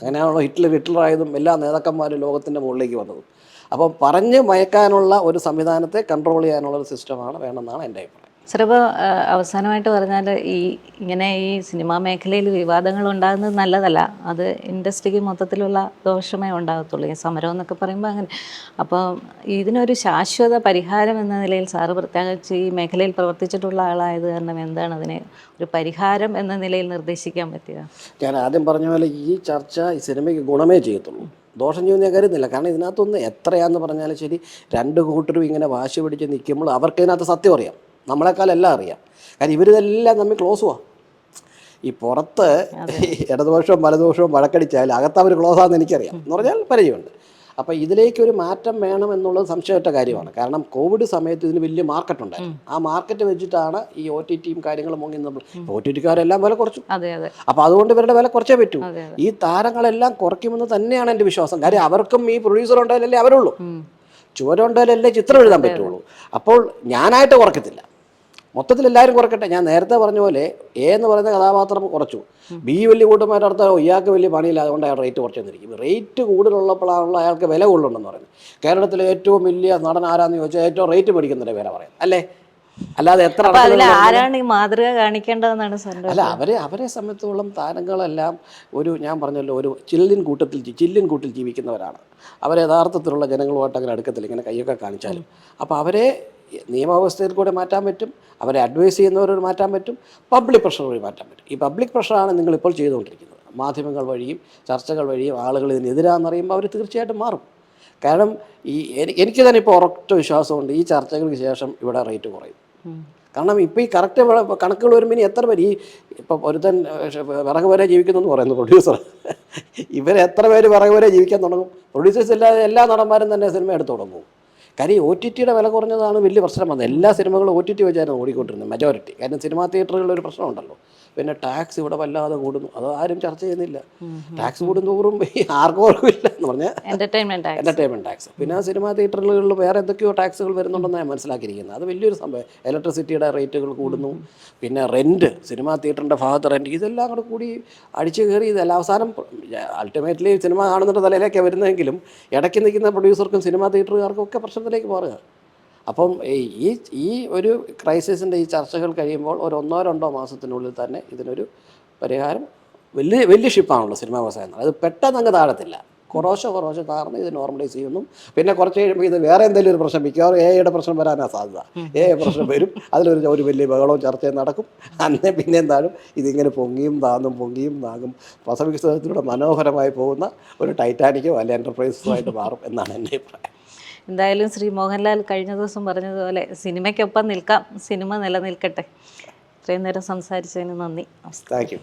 അങ്ങനെയാണല്ലോ ഹിറ്റ്ലർ ഹിറ്റ്ലറായതും എല്ലാ നേതാക്കന്മാരും ലോകത്തിന്റെ മുകളിലേക്ക് വന്നതും. അപ്പം പറഞ്ഞ് മയക്കാനുള്ള ഒരു സംവിധാനത്തെ കൺട്രോൾ ചെയ്യാനുള്ള ഒരു സിസ്റ്റമാണ് വേണമെന്നാണ് എന്റെ അഭിപ്രായം. ചിലപ്പോൾ അവസാനമായിട്ട് പറഞ്ഞാൽ ഈ ഇങ്ങനെ ഈ സിനിമാ മേഖലയിൽ വിവാദങ്ങൾ ഉണ്ടാകുന്നത് നല്ലതല്ല. അത് ഇൻഡസ്ട്രിക്ക് മൊത്തത്തിലുള്ള ദോഷമേ ഉണ്ടാകത്തുള്ളൂ. ഈ സമരം എന്നൊക്കെ പറയുമ്പോൾ അങ്ങനെ. അപ്പോൾ ഇതിനൊരു ശാശ്വത പരിഹാരം എന്ന നിലയിൽ സാറ് പ്രത്യേകിച്ച് ഈ മേഖലയിൽ പ്രവർത്തിച്ചിട്ടുള്ള ആളായത് കാരണം എന്താണ് അതിന് ഒരു പരിഹാരം എന്ന നിലയിൽ നിർദ്ദേശിക്കാൻ പറ്റുക ഞാൻ ആദ്യം പറഞ്ഞ പോലെ ഈ ചർച്ച ഈ സിനിമയ്ക്ക് ഗുണമേ ചെയ്യത്തുള്ളൂ. ദോഷം ചെയ്യുന്ന ഞാൻ കരുതുന്നില്ല. കാരണം ഇതിനകത്തൊന്ന് എത്രയാന്ന് പറഞ്ഞാലും ശരി രണ്ട് കൂട്ടരും ഇങ്ങനെ വാശി പിടിച്ച് നിൽക്കുമ്പോൾ അവർക്ക് ഇതിനകത്ത് സത്യം അറിയാം. നമ്മളെക്കാൾ എല്ലാം അറിയാം. കാരണം ഇവരിതെല്ലാം തമ്മിൽ ക്ലോസ് പോവാം ഈ പുറത്ത് ഇടതുപക്ഷവും വലതുപക്ഷവും വഴക്കടിച്ചാൽ അകത്ത് അവർ ക്ലോസ് ആണെന്ന് എനിക്കറിയാം. എന്ന് പറഞ്ഞാൽ പരിചയമുണ്ട്. അപ്പോൾ ഇതിലേക്ക് ഒരു മാറ്റം വേണം എന്നുള്ളത് സംശയമായിട്ട കാര്യമാണ്. കാരണം കോവിഡ് സമയത്ത് ഇതിന് വലിയ മാർക്കറ്റ് ഉണ്ടായിരുന്നു. ആ മാർക്കറ്റ് വെച്ചിട്ടാണ് ഈ ഒ ടി ടിയും കാര്യങ്ങളും മുങ്ങി നമ്മൾ ഒ ടി ടിക്കാരെല്ലാം വില കുറച്ചു. അപ്പോൾ അതുകൊണ്ട് ഇവരുടെ വില കുറച്ചേ പറ്റൂ. ഈ താരങ്ങളെല്ലാം കുറയ്ക്കുമെന്ന് തന്നെയാണ് എന്റെ വിശ്വാസം. കാര്യം അവർക്കും ഈ പ്രൊഡ്യൂസർ ഉണ്ടായാലല്ലേ അവരുള്ളൂ. ചുവരുണ്ടായാലല്ലേ ചിത്രം എഴുതാൻ പറ്റുള്ളൂ. അപ്പോൾ ഞാനായിട്ട് കുറയ്ക്കത്തില്ല മൊത്തത്തിൽ എല്ലാവരും കുറക്കട്ടെ. ഞാൻ നേരത്തെ പറഞ്ഞ പോലെ എ എന്ന് പറയുന്ന കഥാപാത്രം കുറച്ചു. ബി വലിയ കൂട്ടുമായിട്ട് അടുത്ത ഇയാൾക്ക് വലിയ പണിയില്ല. അതുകൊണ്ട് അയാൾ റേറ്റ് കുറച്ച് തന്നിരിക്കും റേറ്റ് കൂടുതലുള്ളപ്പോഴാണല്ലോ അയാൾക്ക് വില കൂടുതലുണ്ടെന്ന് പറയുന്നത്. കേരളത്തിലെ ഏറ്റവും വലിയ നടൻ ആരാന്ന് ചോദിച്ചാൽ ഏറ്റവും റേറ്റ് പിടിക്കുന്നതിന്റെ വില പറയാം. അല്ലേ? അല്ലാതെ എത്ര ആരാണ് ഈ മാതൃക കാണിക്കേണ്ടതെന്നാണ് അല്ല അവരെ അവരെ സംബന്ധിച്ചോളം താരങ്ങളെല്ലാം ഒരു ഞാൻ പറഞ്ഞല്ലോ ഒരു ചില്ലിൻ കൂട്ടത്തിൽ ചില്ലിൻ കൂട്ടിൽ ജീവിക്കുന്നവരാണ്. അവർ യഥാർത്ഥത്തിലുള്ള ജനങ്ങളുമായിട്ട് അങ്ങനെ അടുക്കത്തില്ല. ഇങ്ങനെ കൈയൊക്കെ കാണിച്ചാലും. അപ്പോൾ അവരെ നിയമവ്യവസ്ഥയിൽ കൂടെ മാറ്റാൻ പറ്റും അവരെ അഡ്വൈസ് ചെയ്യുന്നവരോട് മാറ്റാൻ പറ്റും പബ്ലിക് പ്രഷർ വഴി മാറ്റാൻ പറ്റും. ഈ പബ്ലിക് പ്രഷറാണ് നിങ്ങളിപ്പോൾ ചെയ്തുകൊണ്ടിരിക്കുന്നത്. മാധ്യമങ്ങൾ വഴിയും ചർച്ചകൾ വഴിയും ആളുകൾ ഇതിനെതിരാണെന്നറിയുമ്പോൾ അവർ തീർച്ചയായിട്ടും മാറും. കാരണം ഈ എനിക്ക് തന്നെ ഇപ്പോൾ ഉറച്ച വിശ്വാസമുണ്ട് ഈ ചർച്ചകൾക്ക് ശേഷം ഇവിടെ റേറ്റ് കുറയും. കാരണം ഇപ്പോൾ ഈ കറക്റ്റ് കണക്കുകൾ വരുമ്പോൾ ഇനി എത്ര പേര് ഈ ഇപ്പം ഒരുത്തൻ വിറക് വരെ ജീവിക്കുന്നു എന്ന് പറയുന്നു പ്രൊഡ്യൂസർ ഇവരെത്ര എത്ര പേര് വിറക് വരെ ജീവിക്കാൻ തുടങ്ങും? പ്രൊഡ്യൂസേഴ്സ് എല്ലാ എല്ലാ നടന്മാരും തന്നെ സിനിമ എടുത്തു തുടങ്ങും. കാര്യം ഒ ടി ടിയുടെ വില കുറഞ്ഞതാണ് വലിയ പ്രശ്നം വന്നത്. എല്ലാ സിനിമകളും ഒ ടി ടി വെച്ചായിരുന്നു ഓടിക്കൊണ്ടിരുന്നത്. മെജോറിറ്റി കാരണം സിനിമാ തിയേറ്ററുകളിൽ ഒരു പ്രശ്നമുണ്ടല്ലോ. പിന്നെ ടാക്സ് ഇവിടെ വല്ലാതെ കൂടുന്നു. അത് ആരും ചർച്ച ചെയ്യുന്നില്ല. ടാക്സ് കൂടുന്തോറും ഈ ആർക്കും ഓർക്കില്ല എന്ന് പറഞ്ഞാൽ എന്റർടൈൻമെന്റ് ആയി എന്റർടൈൻമെന്റ് ടാക്സ് പിന്നെ സിനിമാ തിയേറ്ററുകളിൽ വേറെ എന്തൊക്കെയോ ടാക്സുകൾ വരുന്നുണ്ടെന്ന് ഞാൻ മനസ്സിലാക്കിയിരിക്കുന്നത്. അത് വലിയൊരു സംഭവം. ഇലക്ട്രിസിറ്റിയുടെ റേറ്റുകൾ കൂടുന്നു. പിന്നെ റെന്റ് സിനിമാ തിയേറ്ററിന്റെ ഭാഗത്ത് റെന്റ് ഇതെല്ലാം കൂടെ കൂടി അടിച്ചു കയറി. ഇതെല്ലാം അവസാനം അൾട്ടിമേറ്റ്ലി സിനിമ കാണുന്ന തലയിലേക്കാണ് വരുന്നതെങ്കിലും ഇടയ്ക്ക് നിൽക്കുന്ന പ്രൊഡ്യൂസർക്കും സിനിമാ തിയേറ്ററുകാർക്കും ഒക്കെ പ്രശ്നത്തിലേക്ക് മാറുക. അപ്പം ഈ- ഈ ഒരു ക്രൈസിസിന്റെ ഈ ചർച്ചകൾ കഴിയുമ്പോൾ ഒരു ഒന്നോ രണ്ടോ മാസത്തിനുള്ളിൽ തന്നെ ഇതിനൊരു പരിഹാരം വലിയ വലിയ ഷിപ്പാണല്ലോ സിനിമാ വ്യവസായം അത് പെട്ടെന്ന് അങ്ങ് താഴത്തില്ല. കുറോശ കുറോശ താർന്ന് ഇത് നോർമലൈസ് ചെയ്യുന്നു. പിന്നെ കുറച്ച് കഴിയുമ്പോൾ ഇത് വേറെ എന്തെങ്കിലും ഒരു പ്രശ്നം മിക്കവാറും എയുടെ പ്രശ്നം വരാനാണ് സാധ്യത. എ പ്രശ്നം വരും. അതിലൊരു ഒരു വലിയ ബഹളവും ചർച്ചയും നടക്കും. അന്നേ പിന്നെ എന്തായാലും ഇതിങ്ങനെ പൊങ്ങിയും താന്നും പൊങ്ങിയും താങ്ങും പസഫിക് സ്ഥലത്തിലൂടെ മനോഹരമായി പോകുന്ന ഒരു ടൈറ്റാനിക്കോ അല്ലെ എന്റർപ്രൈസസോ ആയിട്ട് മാറും എന്നാണ് എന്റെ അഭിപ്രായം. എന്തായാലും ശ്രീ മോഹൻലാൽ കഴിഞ്ഞ ദിവസം പറഞ്ഞതുപോലെ സിനിമയ്ക്കൊപ്പം നിൽക്കാം. സിനിമ നിലനിൽക്കട്ടെ. ഇത്രയും നേരം സംസാരിച്ചതിന് നന്ദി. Thank you